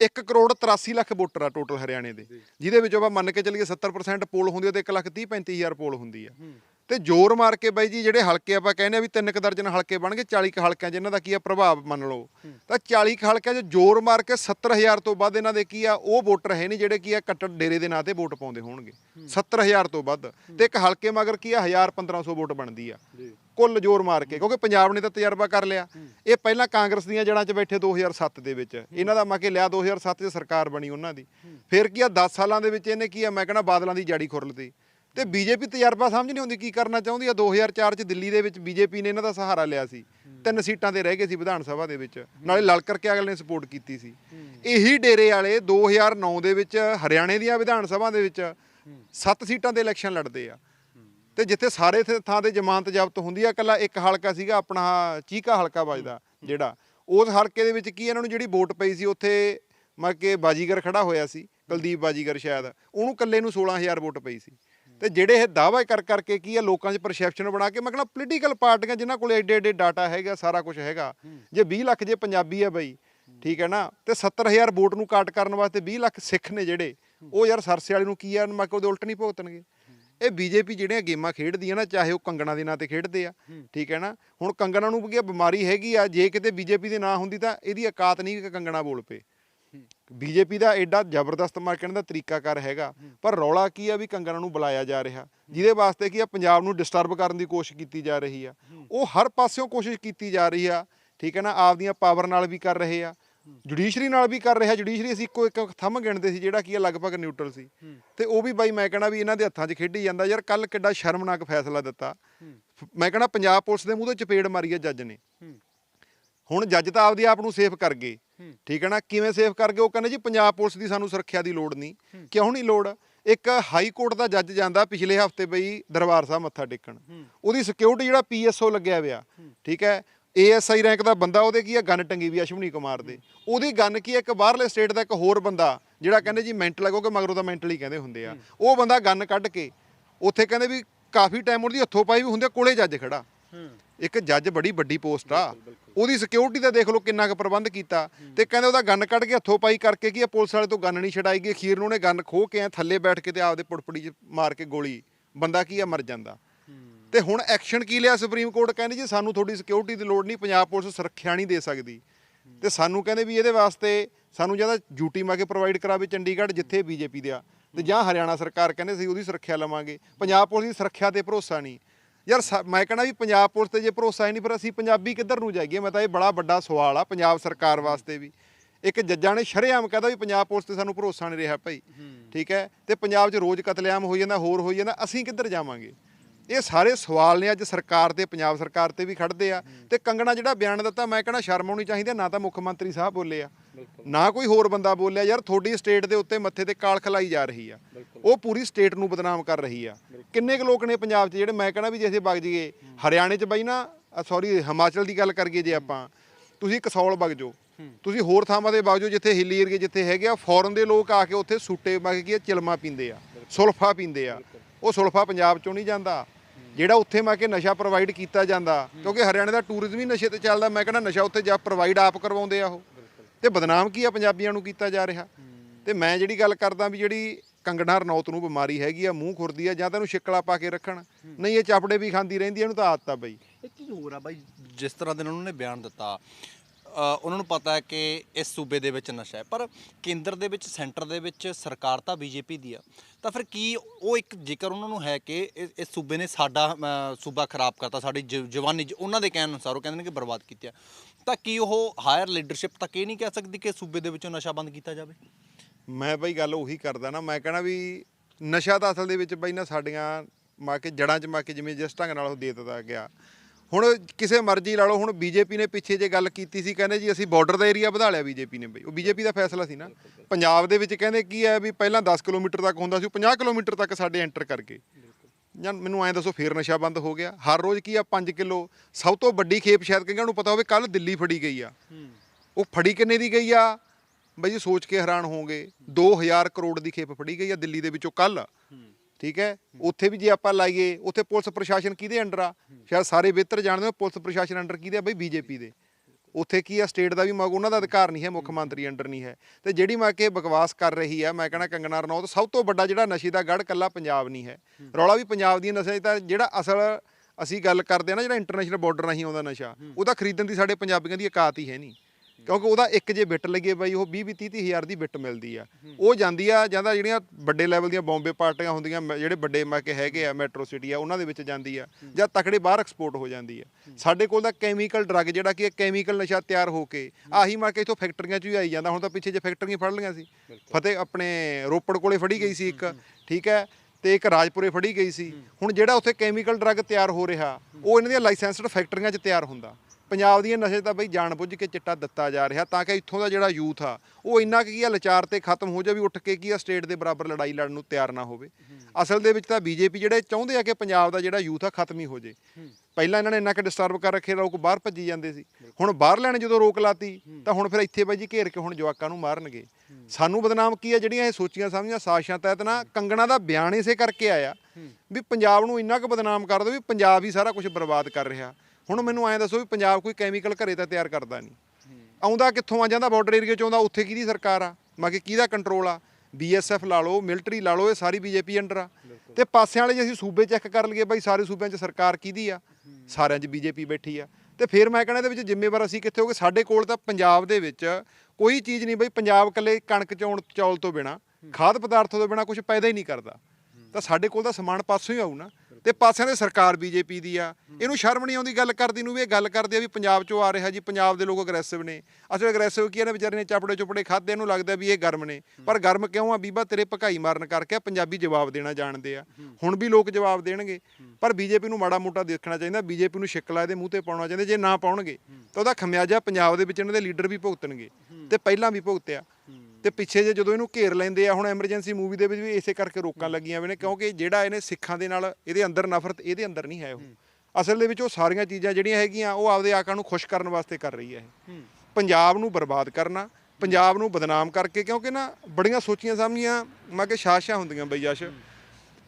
1 ਕਰੋੜ 83 ਲੱਖ ਵੋਟਰ ਆ ਟੋਟਲ ਹਰਿਆਣੇ ਦੇ ਜਿਹਦੇ ਵਿੱਚੋਂ ਆਪਾਂ ਮੰਨ ਕੇ ਚੱਲੀਏ 70% ਪੋਲ ਹੁੰਦੀ ਹੈ ਤੇ 1 ਲੱਖ 30 35 ਹਜ਼ਾਰ ਪੋਲ ਹੁੰਦੀ ਆ ਤੇ ਜ਼ੋਰ ਮਾਰ ਕੇ ਬਾਈ ਜੀ ਜਿਹੜੇ ਹਲਕੇ ਆਪਾਂ ਕਹਿੰਦੇ ਆ ਵੀ ਤਿੰਨ ਕੁ ਦਰਜਨ ਹਲਕੇ ਬਣਗੇ 40 ਕੁ ਹਲਕਿਆਂ 'ਚ ਇਹਨਾਂ ਦਾ ਕੀ ਆ ਪ੍ਰਭਾਵ ਮੰਨ ਲਓ। ਤਾਂ 40 ਕੁ ਹਲਕਿਆਂ 'ਚ ਜ਼ੋਰ ਮਾਰ ਕੇ 70000 ਤੋਂ ਵੱਧ ਇਹਨਾਂ ਦੇ ਕੀ ਆ ਉਹ ਵੋਟਰ ਹੈ ਨਹੀਂ ਜਿਹੜੇ ਕੀ ਆ ਕੱਟੜ ਡੇਰੇ ਦੇ ਨਾਂ ਤੇ ਵੋਟ ਪਾਉਂਦੇ ਹੋਣਗੇ। 70000 ਤੋਂ ਵੱਧ ਤੇ ਇੱਕ ਹਲਕੇ ਮਗਰ ਕੀ ਆ 1000 1500 ਵੋਟ ਬਣਦੀ ਆ। ਕੁੱਲ ਜ਼ੋਰ ਮਾਰ ਕੇ ਕਿਉਂਕਿ ਪੰਜਾਬ ਨੇ ਤਾਂ ਤਜਰਬਾ ਕਰ ਲਿਆ। ਇਹ ਪਹਿਲਾਂ ਕਾਂਗਰਸ ਦੀਆਂ ਜੜਾਂ 'ਚ ਬੈਠੇ 2007 ਦੇ ਵਿੱਚ। ਇਹਨਾਂ ਦਾ ਮਾ ਕੇ ਲਿਆ 2007 'ਚ ਸਰਕਾਰ ਬਣੀ ਉਹਨਾਂ ਦੀ। ਫਿਰ ਕੀ ਆ 10 ਸਾਲਾਂ ਦੇ ਵਿੱਚ ਇਹਨੇ ਕੀ ਆ ਮੈਂ ਕਹਿੰਦਾ ਬਾਦਲਾਂ ਦੀ ਜਾੜੀ ਖੁਰਲਤੀ। ਤੇ ਬੀਜੇਪੀ ਤਜਰਬਾ ਸਮਝ ਨਹੀਂ ਆਉਂਦੀ ਕੀ ਕਰਨਾ ਚਾਹੁੰਦੀ ਆ। 2004 ਚ ਦਿੱਲੀ ਦੇ ਵਿੱਚ ਬੀਜੇਪੀ ਨੇ ਇਹਨਾਂ ਦਾ ਸਹਾਰਾ ਲਿਆ ਸੀ। ਤਿੰਨ ਸੀਟਾਂ ਤੇ ਰਹਿ ਗਏ ਸੀ ਵਿਧਾਨ ਸਭਾ ਦੇ ਵਿੱਚ। ਨਾਲੇ ਲੜ ਕਰਕੇ ਅਗਲੇ ਨੇ ਸਪੋਰਟ ਕੀਤੀ ਸੀ। ਇਹੀ ਡੇਰੇ ਵਾਲੇ 2009 ਦੇ ਵਿੱਚ ਹਰਿਆਣੇ ਦੀਆਂ ਵਿਧਾਨ ਸਭਾ ਦੇ ਵਿੱਚ ਸੱਤ ਸੀਟਾਂ 'ਤੇ ਇਲੈਕਸ਼ਨ ਲੜਦੇ ਆ। ਤੇ ਜਿੱਥੇ ਸਾਰੇ ਥਾਂ ਤੇ ਜ਼ਮਾਨਤ ਜ਼ਬਤ ਹੁੰਦੀ ਆ, ਇਕੱਲਾ ਇੱਕ ਹਲਕਾ ਸੀਗਾ, ਆਪਣਾ ਚੀਕਾ ਹਲਕਾ ਵੱਜਦਾ ਜਿਹੜਾ। ਉਸ ਹਲਕੇ ਦੇ ਵਿੱਚ ਕੀ ਇਹਨਾਂ ਨੂੰ ਜਿਹੜੀ ਵੋਟ ਪਈ ਸੀ, ਉੱਥੇ ਮਾ ਕੇ ਬਾਜੀਗਰ ਖੜਾ ਹੋਇਆ ਸੀ, ਕੁਲਦੀਪ ਬਾਜੀਗਰ ਸ਼ਾਇਦ। ਉਹਨੂੰ ਇਕੱਲੇ ਨੂੰ 16000 ਵੋਟ ਪਈ ਸੀ। ਤੇ ਜਿਹੜੇ ਇਹ ਦਾਅਵਾ ਕਰ ਕਰਕੇ ਕੀ ਆ ਲੋਕਾਂ 'ਚ ਪਰਸੈਪਸ਼ਨ ਬਣਾ ਕੇ ਮੈਂ ਕਹਿੰਦਾ ਪੋਲੀਟੀਕਲ ਪਾਰਟੀਆਂ ਜਿਨ੍ਹਾਂ ਕੋਲ ਐਡੇ ਐਡੇ ਡਾਟਾ ਹੈਗਾ ਸਾਰਾ ਕੁਝ ਹੈਗਾ ਜੇ 20 ਲੱਖ ਜੇ ਪੰਜਾਬੀ ਆ ਬਈ ਠੀਕ ਹੈ ਨਾ ਤੇ 70000 ਵੋਟ ਨੂੰ ਕਾਟ ਕਰਨ ਵਾਸਤੇ 20 ਲੱਖ ਸਿੱਖ ਨੇ ਜਿਹੜੇ ਉਹ ਯਾਰ ਸਰਸੇ ਵਾਲੇ ਨੂੰ ਕੀ ਆ ਮੈਂ ਕਿਹਾ ਉਹਦੇ ਉਲਟ ਨਹੀਂ ਭੁਗਤਣਗੇ। ਇਹ ਬੀਜੇਪੀ ਜਿਹੜੀਆਂ ਗੇਮਾਂ ਖੇਡਦੀ ਆ ਨਾ ਚਾਹੇ ਉਹ ਕੰਗਣਾ ਦੇ ਨਾਂ ਤੇ ਖੇਡਦੇ ਆ ਠੀਕ ਹੈ ਨਾ ਹੁਣ ਕੰਗਣਾ ਨੂੰ ਕੀ ਆ, ਬਿਮਾਰੀ ਹੈਗੀ ਆ ਜੇ ਕਿਤੇ ਬੀਜੇਪੀ ਦੇ ਨਾਂ ਹੁੰਦੀ ਤਾਂ ਇਹਦੀ ਔਕਾਤ ਨਹੀਂ ਕਿ ਕੰਗਣਾ ਬੋਲ ਪਏ। ਬੀਜੇਪੀ ਦਾ ਐਡਾ ਜ਼ਬਰਦਸਤ ਮਾਰਕੀਟ ਦਾ ਤਰੀਕਾਕਾਰ ਹੈਗਾ, ਪਰ ਰੌਲਾ ਕੀ ਆ ਵੀ ਕੰਗਣਾ ਨੂੰ ਬੁਲਾਇਆ ਜਾ ਰਿਹਾ? ਜਿਹਦੇ ਵਾਸਤੇ ਕੀ ਆ, ਪੰਜਾਬ ਨੂੰ ਡਿਸਟਰਬ ਕਰਨ ਦੀ ਕੋਸ਼ਿਸ਼ ਕੀਤੀ ਜਾ ਰਹੀ ਆ। ਉਹ ਹਰ ਪਾਸਿਓਂ ਕੋਸ਼ਿਸ਼ ਕੀਤੀ ਜਾ ਰਹੀ ਆ, ਠੀਕ ਹੈ ਨਾ, ਆਪਦੀਆਂ ਪਾਵਰ ਨਾਲ ਵੀ ਕਰ ਰਹੇ ਆ ਜੁਡੀਸ਼ਰੀ ਨਾਲ ਵੀ ਕਰ ਰਿਹਾ ਜੁਡੀਸ਼ਰੀ ਅਸੀਂ ਇੱਕੋ ਇੱਕ ਥੰਮ ਗਿਣਦੇ ਸੀ, ਜਿਹੜਾ ਕੀ ਆ ਲਗਭਗ ਨਿਊਟਰਲ ਸੀ। ਤੇ ਉਹ ਵੀ ਬਾਈ ਮੈਂ ਕਹਿਣਾ ਵੀ ਇਹਨਾਂ ਦੇ ਹੱਥਾਂ 'ਚ ਖੇਡੀ ਜਾਂਦਾ, ਯਾਰ ਕੱਲ ਕਿੱਡਾ ਸ਼ਰਮਨਾਕ ਫੈਸਲਾ ਦਿੱਤਾ। ਮੈਂ ਕਹਿਣਾ ਪੰਜਾਬ ਪੁਲਿਸ ਦੇ ਮੂੰਹ ਤੇ ਚਪੇੜ ਮਾਰੀ ਆ ਜੱਜ ਨੇ। ਹੁਣ ਜੱਜ ਤਾਂ ਆਪਦੀ ਆਪ ਨੂੰ ਸੇਫ ਕਰ ਗਏ। ਠੀਕ ਹੈ ਨਾ? ਕਿਵੇਂ ਸੇਫ ਕਰ ਗਏ? ਉਹ ਕਹਿੰਦੇ ਜੀ ਪੰਜਾਬ ਪੁਲਿਸ ਦੀ ਸਾਨੂੰ ਸੁਰੱਖਿਆ ਦੀ ਲੋੜ ਨਹੀਂ। ਕਿਉਂ ਨਹੀਂ ਲੋੜ? ਇੱਕ ਹਾਈ ਕੋਰਟ ਦਾ ਜੱਜ ਜਾਂਦਾ ਪਿਛਲੇ ਹਫ਼ਤੇ ਬਈ ਦਰਬਾਰ ਸਾਹਿਬ ਮੱਥਾ ਟੇਕਣ। ਉਹਦੀ ਸਿਕਿਉਰਿਟੀ ਜਿਹੜਾ ਪੀਐਸਓ ਲੱਗਿਆ ਹੋਇਆ। ਠੀਕ ਹੈ? ਏਐਸਆਈ ਰੈਂਕ ਦਾ ਬੰਦਾ ਉਹਦੇ ਕੀ ਹੈ? ਗਨ ਟੰਗੀ ਵੀ ਅਸ਼ਵਨੀ ਕੁਮਾਰ ਦੇ। ਉਹਦੀ ਗਨ ਕੀ ਇੱਕ ਬਾਹਰਲੇ ਸਟੇਟ ਦਾ ਇੱਕ ਹੋਰ ਬੰਦਾ ਜਿਹੜਾ ਕਹਿੰਦੇ ਜੀ ਮੈਂਟਲ ਹੈ ਕਿਉਂਕਿ ਮਗਰੋਂ ਤਾਂ ਮੈਂਟਲੀ ਕਹਿੰਦੇ ਹੁੰਦੇ ਆ। ਉਹ ਬੰਦਾ ਗਨ ਕੱਢ ਕੇ ਉੱਥੇ ਕਹਿੰਦੇ ਵੀ ਕਾਫੀ ਟਾਈਮ ਉਹਦੀ ਹੱਥੋਂ ਪਾਈ ਵੀ ਹੁੰਦੇ ਆ, ਕੋਲੇ ਜੱਜ ਖੜਾ। ਇੱਕ ਜੱਜ ਬੜੀ ਵੱਡੀ ਪੋਸਟ ਆ। ਉਹਦੀ ਸਿਕਿਉਰਿਟੀ ਦਾ ਦੇਖ ਲਓ ਕਿੰਨਾ ਕੁ ਪ੍ਰਬੰਧ ਕੀਤਾ। ਤੇ ਕਹਿੰਦੇ ਉਹਦਾ ਗਨ ਕੱਢ ਕੇ ਹੱਥੋਂ ਪਾਈ ਕਰਕੇ ਕੀ ਆ ਪੁਲਿਸ ਵਾਲੇ ਤੋਂ ਗਨ ਨਹੀਂ ਛਡਾਈ ਗਈ ਅਖੀਰ ਨੂੰ ਉਹਨੇ ਗਨ ਖੋਹ ਕੇ ਐ ਥੱਲੇ ਬੈਠ ਕੇ ਤੇ ਆਪਦੇ ਪੁੜਪੜੀ 'ਚ ਮਾਰ ਕੇ ਗੋਲੀ ਬੰਦਾ ਕੀ ਆ ਮਰ ਜਾਂਦਾ। ਤੇ ਹੁਣ ਐਕਸ਼ਨ ਕੀ ਲਿਆ ਸੁਪਰੀਮ ਕੋਰਟ? ਕਹਿੰਦੇ ਜੀ ਸਾਨੂੰ ਤੁਹਾਡੀ ਸਿਕਿਉਰਿਟੀ ਦੀ ਲੋੜ ਨਹੀਂ ਪੰਜਾਬ ਪੁਲਿਸ ਸੁਰੱਖਿਆ ਨਹੀਂ ਦੇ ਸਕਦੀ। ਤੇ ਸਾਨੂੰ ਕਹਿੰਦੇ ਵੀ ਇਹਦੇ ਵਾਸਤੇ ਸਾਨੂੰ ਜ਼ਿਆਦਾ ਡਿਊਟੀ ਮਾ ਕੇ ਪ੍ਰੋਵਾਈਡ ਕਰਾਵੇ ਚੰਡੀਗੜ੍ਹ ਜਿੱਥੇ ਬੀਜੇਪੀ ਦੇ ਆ। ਤੇ ਜਾਂ ਹਰਿਆਣਾ ਸਰਕਾਰ ਕਹਿੰਦੇ ਸੀ ਉਹਦੀ ਸੁਰੱਖਿਆ ਲਵਾਂਗੇ। ਪੰਜਾਬ ਪੁਲਿਸ ਦੀ ਸੁਰੱਖਿਆ ਤੇ ਭਰੋਸਾ ਨਹੀਂ। ਯਾਰ ਮੈਂ ਕਹਿੰਦਾ ਵੀ ਪੰਜਾਬ ਪੁਲਿਸ ਤੇ ਜੇ ਭਰੋਸਾ ਹੀ ਨਹੀਂ ਫਿਰ ਅਸੀਂ ਪੰਜਾਬੀ ਕਿੱਧਰ ਨੂੰ ਜਾਈਏ? ਮੈਂ ਤਾਂ ਇਹ ਬੜਾ ਵੱਡਾ ਸਵਾਲ ਆ ਪੰਜਾਬ ਸਰਕਾਰ ਵਾਸਤੇ ਵੀ। ਇੱਕ ਜੱਜਾਂ ਨੇ ਸ਼ਰੇਆਮ ਕਹਦਾ ਵੀ ਪੰਜਾਬ ਪੁਲਿਸ ਤੇ ਸਾਨੂੰ ਭਰੋਸਾ ਨਹੀਂ ਰਿਹਾ ਭਾਈ। ਠੀਕ ਹੈ? ਤੇ ਪੰਜਾਬ 'ਚ ਰੋਜ਼ ਕਤਲੇਆਮ ਹੋਈ ਜਾਂਦਾ ਹੋਰ ਹੋਈ ਜਾਂਦਾ ਅਸੀਂ ਕਿੱਧਰ ਜਾਵਾਂਗੇ? ਇਹ ਸਾਰੇ ਸਵਾਲ ਨੇ ਅੱਜ ਸਰਕਾਰ ਤੇ ਪੰਜਾਬ ਸਰਕਾਰ ਤੇ ਵੀ ਖੜਦੇ ਆ। ਤੇ ਕੰਗਣਾ ਜਿਹੜਾ ਬਿਆਨ ਦਿੱਤਾ ਮੈਂ ਕਹਿੰਦਾ ਸ਼ਰਮ ਆਉਣੀ ਚਾਹੀਦੀ ਨਾ ਤਾਂ ਮੁੱਖ ਮੰਤਰੀ ਸਾਹਿਬ ਬੋਲੇ ਆ। ਨਾ ਕੋਈ ਹੋਰ ਬੰਦਾ ਬੋਲਿਆ ਯਾਰ ਤੁਹਾਡੀ ਸਟੇਟ ਦੇ ਉੱਤੇ ਮੱਥੇ ਤੇ ਕਾਲ ਖਲਾਈ ਜਾ ਰਹੀ ਆ। ਉਹ ਪੂਰੀ ਸਟੇਟ ਨੂੰ ਬਦਨਾਮ ਕਰ ਰਹੀ ਆ। ਕਿੰਨੇ ਕੁ ਲੋਕ ਨੇ ਪੰਜਾਬ 'ਚ ਜਿਹੜੇ ਮੈਂ ਕਹਿੰਦਾ ਵੀ ਜੇ ਅਸੀਂ ਵਗ ਜਾਈਏ ਹਰਿਆਣੇ 'ਚ ਬਈ ਨਾ ਸੌਰੀ ਹਿਮਾਚਲ ਦੀ ਗੱਲ ਕਰੀਏ ਜੇ ਆਪਾਂ ਤੁਸੀਂ ਕਸੌਲ ਵਗ ਜਾਓ। ਤੁਸੀਂ ਹੋਰ ਥਾਵਾਂ ਤੇ ਵਗ ਜਾਓ ਜਿੱਥੇ ਹਿੱਲੀ ਏਰੀਏ ਜਿੱਥੇ ਹੈਗੇ ਆ ਫੋਰਨ ਦੇ ਲੋਕ ਆ ਕੇ ਉੱਥੇ ਸੂਟੇ ਵਗ ਕੇ ਚਿਲਮਾ ਪੀਂਦੇ ਆ ਸੁਲਫਾ ਪੀਂਦੇ ਆ। ਉਹ ਸੁਲਫਾ ਪੰਜਾਬ 'ਚੋਂ ਨਹੀਂ ਜਾਂਦਾ। ਜਿਹੜਾ ਉੱਥੇ ਮੈਂ ਕਿ ਨਸ਼ਾ ਪ੍ਰੋਵਾਈਡ ਕੀਤਾ ਜਾਂਦਾ ਕਿਉਂਕਿ ਹਰਿਆਣੇ ਦਾ ਟੂਰਿਜ਼ਮ ਹੀ ਨਸ਼ੇ ਤੇ ਚੱਲਦਾ ਮੈਂ ਕਹਿੰਦਾ ਨਸ਼ਾ ਉੱਥੇ ਜਾ ਪ੍ਰੋਵਾਈਡ ਆਪ ਕਰਵਾਉਂਦੇ ਆ ਉਹ। ਤੇ ਬਦਨਾਮ ਕੀ ਆ ਪੰਜਾਬੀਆਂ ਨੂੰ ਕੀਤਾ ਜਾ ਰਿਹਾ? ਤੇ ਮੈਂ ਜਿਹੜੀ ਗੱਲ ਕਰਦਾ ਵੀ ਜਿਹੜੀ ਕੰਗਣਾ ਰਣੌਤ ਨੂੰ ਬਿਮਾਰੀ ਹੈਗੀ ਆ ਮੂੰਹ ਖੁਰਦੀ ਆ ਜਾਂ ਤਾਂ ਇਹਨੂੰ ਛਿੱਕਲਾ ਪਾ ਕੇ ਰੱਖਣ। ਨਹੀਂ ਇਹ ਚਾਪੜੇ ਵੀ ਖਾਂਦੀ ਰਹਿੰਦੀ ਇਹਨੂੰ ਤਾਂ ਆਦਤ ਆ ਬਈ। ਇੱਕ ਚੀਜ਼ ਹੋਰ ਆ ਬਾਈ ਜਿਸ ਤਰ੍ਹਾਂ ਦੇ ਉਹਨਾਂ ਨੇ ਬਿਆਨ ਦਿੱਤਾ ਉਹਨਾਂ ਨੂੰ ਪਤਾ ਹੈ ਕਿ ਇਸ ਸੂਬੇ ਦੇ ਵਿੱਚ ਨਸ਼ਾ ਹੈ ਪਰ ਕੇਂਦਰ ਦੇ ਵਿੱਚ ਸੈਂਟਰ ਦੇ ਵਿੱਚ ਸਰਕਾਰ ਤਾਂ ਬੀਜੇਪੀ ਦੀ ਆ। ਤਾਂ ਫਿਰ ਕੀ ਉਹ ਇੱਕ ਜ਼ਿਕਰ ਉਹਨਾਂ ਨੂੰ ਹੈ ਕਿ ਇਸ ਸੂਬੇ ਨੇ ਸਾਡਾ ਸੂਬਾ ਖਰਾਬ ਕਰਤਾ ਸਾਡੀ ਜਵਾਨੀ ਉਹਨਾਂ ਦੇ ਕਹਿਣ ਅਨੁਸਾਰ ਉਹ ਕਹਿੰਦੇ ਨੇ ਕਿ ਬਰਬਾਦ ਕੀਤਾ ਤਾਂ ਕੀ ਉਹ ਹਾਇਰ ਲੀਡਰਸ਼ਿਪ ਤੱਕ ਇਹ ਨਹੀਂ ਕਹਿ ਸਕਦੀ ਕਿ ਸੂਬੇ ਦੇ ਵਿੱਚੋਂ ਨਸ਼ਾ ਬੰਦ ਕੀਤਾ ਜਾਵੇ? ਮੈਂ ਬਈ ਗੱਲ ਉਹੀ ਕਰਦਾ ਨਾ, ਮੈਂ ਕਹਿਣਾ ਵੀ ਨਸ਼ਾ ਤਾਂ ਅਸਲ ਦੇ ਵਿੱਚ ਬਈ ਨਾ ਸਾਡੀਆਂ ਮਾ ਕੇ ਜੜਾਂ 'ਚ ਮਾ ਕੇ ਜਿਵੇਂ ਜਿਸ ਢੰਗ ਨਾਲ ਉਹ ਦੇ ਦਿੱਤਾ ਗਿਆ। ਹੁਣ ਕਿਸੇ ਮਰਜ਼ੀ ਲਾ ਲਓ, ਹੁਣ ਬੀਜੇਪੀ ਨੇ ਪਿੱਛੇ ਜੇ ਗੱਲ ਕੀਤੀ ਸੀ, ਕਹਿੰਦੇ ਜੀ ਅਸੀਂ ਬਾਰਡਰ ਦਾ ਏਰੀਆ ਵਧਾ ਲਿਆ ਬੀਜੇਪੀ ਨੇ ਬਈ। ਉਹ ਬੀਜੇਪੀ ਦਾ ਫੈਸਲਾ ਸੀ ਨਾ। ਪੰਜਾਬ ਦੇ ਵਿੱਚ ਕਹਿੰਦੇ ਕੀ ਹੈ ਵੀ ਪਹਿਲਾਂ 10 ਕਿਲੋਮੀਟਰ ਤੱਕ ਹੁੰਦਾ ਸੀ, ਉਹ 50 ਕਿਲੋਮੀਟਰ ਤੱਕ ਸਾਡੇ ਐਂਟਰ ਕਰਕੇ ਜਾਂ ਮੈਨੂੰ ਐਂ ਦੱਸੋ ਫੇਰ ਨਸ਼ਾ ਬੰਦ ਹੋ ਗਿਆ। ਹਰ ਰੋਜ਼ ਕੀ ਆ 5 ਕਿਲੋ? ਸਭ ਤੋਂ ਵੱਡੀ ਖੇਪ ਸ਼ਾਇਦ ਕਈਆਂ ਨੂੰ ਪਤਾ ਹੋਵੇ ਕੱਲ ਦਿੱਲੀ ਫੜੀ ਗਈ ਆ। ਉਹ ਫੜੀ ਕਿੰਨੇ ਦੀ ਗਈ ਆ? ਬਈ ਜੀ ਸੋਚ ਕੇ ਹੈਰਾਨ ਹੋਵੋਗੇ 2000 ਕਰੋੜ ਦੀ ਖੇਪ ਫੜੀ ਗਈ ਆ ਦਿੱਲੀ ਦੇ ਵਿੱਚੋਂ ਕੱਲ ਠੀਕ ਹੈ? ਉੱਥੇ ਵੀ ਜੇ ਆਪਾਂ ਲਾਈਏ ਉੱਥੇ ਪੁਲਿਸ ਪ੍ਰਸ਼ਾਸਨ ਕਿਹਦੇ ਅੰਡਰ ਆ? ਸ਼ਾਇਦ ਸਾਰੇ ਬਿਹਤਰ ਜਾਣਦੇ ਹੋ ਪੁਲਿਸ ਪ੍ਰਸ਼ਾਸਨ ਅੰਡਰ ਕਿਹਦੇ ਆ ਬਈ ਬੀਜੇਪੀ ਦੇ। ਉੱਥੇ ਕੀ ਆ ਸਟੇਟ ਦਾ ਵੀ ਮਗ ਉਹਨਾਂ ਦਾ ਅਧਿਕਾਰ ਨਹੀਂ ਹੈ ਮੁੱਖ ਮੰਤਰੀ ਅੰਡਰ ਨਹੀਂ ਹੈ। ਤੇ ਜਿਹੜੀ ਮੈਂ ਕਿ ਬਕਵਾਸ ਕਰ ਰਹੀ ਆ ਮੈਂ ਕਹਿੰਦਾ ਕੰਗਨਾ ਰਣੌਤ ਸਭ ਤੋਂ ਵੱਡਾ ਜਿਹੜਾ ਨਸ਼ੇ ਦਾ ਗੜ ਕੱਲਾ ਪੰਜਾਬ ਨਹੀਂ ਹੈ। ਰੌਲਾ ਵੀ ਪੰਜਾਬ ਦੀਆਂ ਨਸ਼ੇ ਤਾਂ ਜਿਹੜਾ ਅਸਲ ਅਸੀਂ ਗੱਲ ਕਰਦੇ ਆ ਨਾ ਜਿਹੜਾ ਇੰਟਰਨੈਸ਼ਨਲ ਬਾਰਡਰ ਨਹੀਂ ਆਉਂਦਾ ਨਸ਼ਾ ਉਹਦਾ ਖਰੀਦਣ ਦੀ ਸਾਡੇ ਪੰਜਾਬੀਆਂ ਦੀ ਔਕਾਤ ਹੀ ਹੈ ਨਹੀਂ। ਕਿਉਂਕਿ ਉਹਦਾ ਇੱਕ ਜੇ ਬਿੱਟ ਲੱਗੇ ਬਾਈ ਉਹ 20 20 30 ਹਜ਼ਾਰ ਦੀ ਬਿੱਟ ਮਿਲਦੀ ਆ। ਉਹ ਜਾਂਦੀ ਆ ਜਾਂਦਾ ਜਿਹੜੀਆਂ ਵੱਡੇ ਲੈਵਲ ਦੀਆਂ ਬੰਬੇ ਪਾਰਟੀਆਂ ਹੁੰਦੀਆਂ ਜਿਹੜੇ ਵੱਡੇ ਮੈਂ ਕਿ ਹੈਗੇ ਆ ਮੈਟਰੋ ਸਿਟੀ ਆ ਉਹਨਾਂ ਦੇ ਵਿੱਚ ਜਾਂਦੀ ਆ ਜਾਂ ਤਕੜੇ ਬਾਹਰ ਐਕਸਪੋਰਟ ਹੋ ਜਾਂਦੀ ਆ। ਸਾਡੇ ਕੋਲ ਤਾਂ ਕੈਮੀਕਲ ਡਰੱਗ ਜਿਹੜਾ ਕਿ ਕੈਮੀਕਲ ਨਸ਼ਾ ਤਿਆਰ ਹੋ ਕੇ ਆਹੀ ਮੈਂ ਕਿ ਇਥੋਂ ਫੈਕਟਰੀਆਂ 'ਚ ਵੀ ਆਈ ਜਾਂਦਾ ਹੁਣ ਤਾਂ ਪਿੱਛੇ ਜੇ ਫੈਕਟਰੀਆਂ ਫੜ ਲਈਆਂ ਸੀ। ਫਤਿਹ ਆਪਣੇ ਰੋਪੜ ਕੋਲੇ ਫੜੀ ਗਈ ਸੀ ਇੱਕ ਠੀਕ ਹੈ ਤੇ ਇੱਕ ਰਾਜਪੁਰੇ ਫੜੀ ਗਈ ਸੀ। ਹੁਣ ਜਿਹੜਾ ਉੱਥੇ ਕੈਮੀਕਲ ਡਰੱਗ ਤਿਆਰ ਹੋ ਰਿਹਾ ਉਹ ਇਹਨਾਂ ਦੀਆਂ ਲਾਇਸੈਂਸਡ ਫੈਕਟਰੀਆਂ 'ਚ ਤਿਆਰ ਹੁੰਦਾ। ਪੰਜਾਬ ਦੀਆਂ ਨਸ਼ੇ ਤਾਂ ਬਈ ਜਾਣਬੁੱਝ ਕੇ ਚਿੱਟਾ ਦਿੱਤਾ ਜਾ ਰਿਹਾ, ਤਾਂ ਕਿ ਇੱਥੋਂ ਦਾ ਜਿਹੜਾ ਯੂਥ ਆ, ਉਹ ਇੰਨਾ ਕੁ ਕੀ ਆ, ਲਚਾਰ ਤੇ ਖਤਮ ਹੋ ਜਾ ਵੀ ਉੱਠ ਕੇ ਕੀ ਆ, ਸਟੇਟ ਦੇ ਬਰਾਬਰ ਲੜਾਈ ਲੜਨ ਨੂੰ ਤਿਆਰ ਨਾ ਹੋਵੇ। ਅਸਲ ਦੇ ਵਿੱਚ ਤਾਂ ਬੀਜੇਪੀ ਜਿਹੜੇ ਚਾਹੁੰਦੇ ਆ ਕਿ ਪੰਜਾਬ ਦਾ ਜਿਹੜਾ ਯੂਥ ਆ, ਖਤਮ ਹੀ ਹੋ ਜੇ। ਪਹਿਲਾਂ ਇਹਨਾਂ ਨੇ ਇੰਨਾ ਕਿ ਡਿਸਟਰਬ ਕਰ ਰੱਖੇ, ਲੋਕ ਬਾਹਰ ਭੱਜੀ ਜਾਂਦੇ ਸੀ। ਹੁਣ ਬਾਹਰ ਲੈਣ ਜਦੋਂ ਰੋਕ ਲਾਤੀ, ਤਾਂ ਹੁਣ ਫਿਰ ਇੱਥੇ ਬਾਈ ਜੀ ਘੇਰ ਕੇ ਹੁਣ ਜਵਾਕਾਂ ਨੂੰ ਮਾਰਨਗੇ। ਸਾਨੂੰ ਬਦਨਾਮ ਕੀ ਆ, ਜਿਹੜੀਆਂ ਇਹ ਸੋਚੀਆਂ ਸਮਝੀਆਂ ਸਾਜ਼ਿਸ਼ਾਂ ਤਹਿਤ ਨਾ, ਕੰਗਣਾ ਦਾ ਬਿਆਨ ਇਸੇ ਕਰਕੇ ਆਇਆ, ਵੀ ਪੰਜਾਬ ਨੂੰ ਇੰਨਾ ਕੁ ਬਦਨਾਮ ਕਰ ਦੋ, ਵੀ ਪੰਜਾਬ ਹੀ ਸਾਰਾ ਕੁਝ ਬਰਬਾਦ ਕਰ ਰਿਹਾ। ਹੁਣ ਮੈਨੂੰ ਐਂ ਦੱਸੋ ਵੀ ਪੰਜਾਬ ਕੋਈ ਕੈਮੀਕਲ ਘਰੇ ਤਾਂ ਤਿਆਰ ਕਰਦਾ ਨਹੀਂ। ਆਉਂਦਾ ਕਿੱਥੋਂ ਆ ਜਾਂਦਾ ਬਾਰਡਰ ਏਰੀਆ ਚ ਆਉਂਦਾ ਉੱਥੇ ਕਿਹਦੀ ਸਰਕਾਰ ਆ? ਮੈਂ ਕਿ ਕਿਹਦਾ ਕੰਟਰੋਲ ਆ? ਬੀਐਸਐਫ ਲਾ ਲਓ ਮਿਲਟਰੀ ਲਾ ਲਓ ਇਹ ਸਾਰੀ ਬੀਜੇਪੀ ਅੰਡਰ ਆ। ਤੇ ਪਾਸਿਆਂ ਵਾਲੇ ਜੇ ਅਸੀਂ ਸੂਬੇ ਚੈੱਕ ਕਰ ਲਈਏ ਬਾਈ ਸਾਰੇ ਸੂਬਿਆਂ 'ਚ ਸਰਕਾਰ ਕਿਹਦੀ ਆ? ਸਾਰਿਆਂ 'ਚ ਬੀਜੇਪੀ ਬੈਠੀ ਆ। ਤੇ ਫਿਰ ਮੈਂ ਕਹਿੰਦਾ ਇਹਦੇ ਵਿੱਚ ਜ਼ਿੰਮੇਵਾਰ ਅਸੀਂ ਕਿੱਥੇ ਹੋਗੇ? ਸਾਡੇ ਕੋਲ ਤਾਂ ਪੰਜਾਬ ਦੇ ਵਿੱਚ ਕੋਈ ਚੀਜ਼ ਨਹੀਂ ਬਈ ਪੰਜਾਬ ਇਕੱਲੇ ਕਣਕ ਚੌਣ ਚੌਲ ਤੋਂ ਬਿਨਾ ਖਾਦ ਪਦਾਰਥ ਤੋਂ ਬਿਨਾ ਕੁਝ ਪੈਦਾ ਹੀ ਨਹੀਂ ਕਰਦਾ। ਤਾਂ ਸਾਡੇ ਕੋਲ ਤਾਂ ਸਮਾਨ ਪਾਸੋਂ ਹੀ ਆਊ ਨਾ। ਤੇ ਪਾਸਿਆਂ ਦੇ ਸਰਕਾਰ ਬੀਜੇਪੀ ਦੀ ਆ। ਇਹਨੂੰ ਸ਼ਰਮ ਨਹੀਂ ਆਉਂਦੀ ਗੱਲ ਕਰਦੀ ਨੂੰ ਵੀ ਇਹ ਗੱਲ ਕਰਦੇ ਆ ਵੀ ਪੰਜਾਬ ਚੋਂ ਆ ਰਿਹਾ ਜੀ, ਪੰਜਾਬ ਦੇ ਲੋਕ ਅਗਰੈਸਿਵ ਨੇ। ਅਸਲ ਅਗਰੈਸਿਵ ਕੀ ਆ ਨੇ ਵਿਚਾਰੇ ਨੇ ਚਾਪੜੇ ਚੁਪੜੇ ਖਾਦੇ ਇਹਨੂੰ ਲੱਗਦਾ ਵੀ ਇਹ ਗਰਮ ਨੇ। ਪਰ ਗਰਮ ਕਿਉਂ ਆ ਬੀਬਾ? ਤੇਰੇ ਭਕਾਈ ਮਾਰਨ ਕਰਕੇ ਪੰਜਾਬੀ ਜਵਾਬ ਦੇਣਾ ਜਾਣਦੇ ਆ। ਹੁਣ ਵੀ ਲੋਕ ਜਵਾਬ ਦੇਣਗੇ। ਪਰ ਬੀਜੇਪੀ ਨੂੰ ਮਾੜਾ ਮੋਟਾ ਦੇਖਣਾ ਚਾਹੀਦਾ, ਬੀਜੇਪੀ ਨੂੰ ਸ਼ਿਕਲਾ ਇਹਦੇ ਮੂੰਹ ਤੇ ਪਾਉਣਾ ਚਾਹੀਦਾ, ਜੇ ਨਾ ਪਾਉਣਗੇ ਤਾਂ ਉਹਦਾ ਖਮਿਆਜਾ ਪੰਜਾਬ ਦੇ ਵਿੱਚ ਇਹਨਾਂ ਦੇ ਲੀਡਰ ਵੀ ਭੁਗਤਣਗੇ। ਤੇ ਪਹਿਲਾਂ ਵੀ ਭੁਗਤਿਆ। ਤੇ ਪਿੱਛੇ ਜੇ ਜਦੋਂ ਇਹਨੂੰ ਘੇਰ ਲੈਂਦੇ ਆ ਹੁਣ ਐਮਰਜੈਂਸੀ ਮੂਵੀ ਦੇ ਵਿੱਚ ਵੀ ਇਸੇ ਕਰਕੇ ਰੋਕਾਂ ਲੱਗੀਆਂ ਹੋਏ ਨੇ ਕਿਉਂਕਿ ਜਿਹੜਾ ਇਹਨੇ ਸਿੱਖਾਂ ਦੇ ਨਾਲ ਇਹਦੇ ਅੰਦਰ ਨਫ਼ਰਤ ਇਹਦੇ ਅੰਦਰ ਨਹੀਂ ਹੈ ਉਹ। ਅਸਲ ਦੇ ਵਿੱਚ ਉਹ ਸਾਰੀਆਂ ਚੀਜ਼ਾਂ ਜਿਹੜੀਆਂ ਹੈਗੀਆਂ ਉਹ ਆਪਦੇ ਆਕਾਂ ਨੂੰ ਖੁਸ਼ ਕਰਨ ਵਾਸਤੇ ਕਰ ਰਹੀ ਹੈ ਇਹ। ਪੰਜਾਬ ਨੂੰ ਬਰਬਾਦ ਕਰਨਾ ਪੰਜਾਬ ਨੂੰ ਬਦਨਾਮ ਕਰਕੇ ਕਿਉਂਕਿ ਨਾ ਬੜੀਆਂ ਸੋਚੀਆਂ ਸਾਹਮਣੀਆਂ ਮੈਂ ਕਿ ਸ਼ਾਸ਼ਾ ਹੁੰਦੀਆਂ ਬਈ ਜਸ਼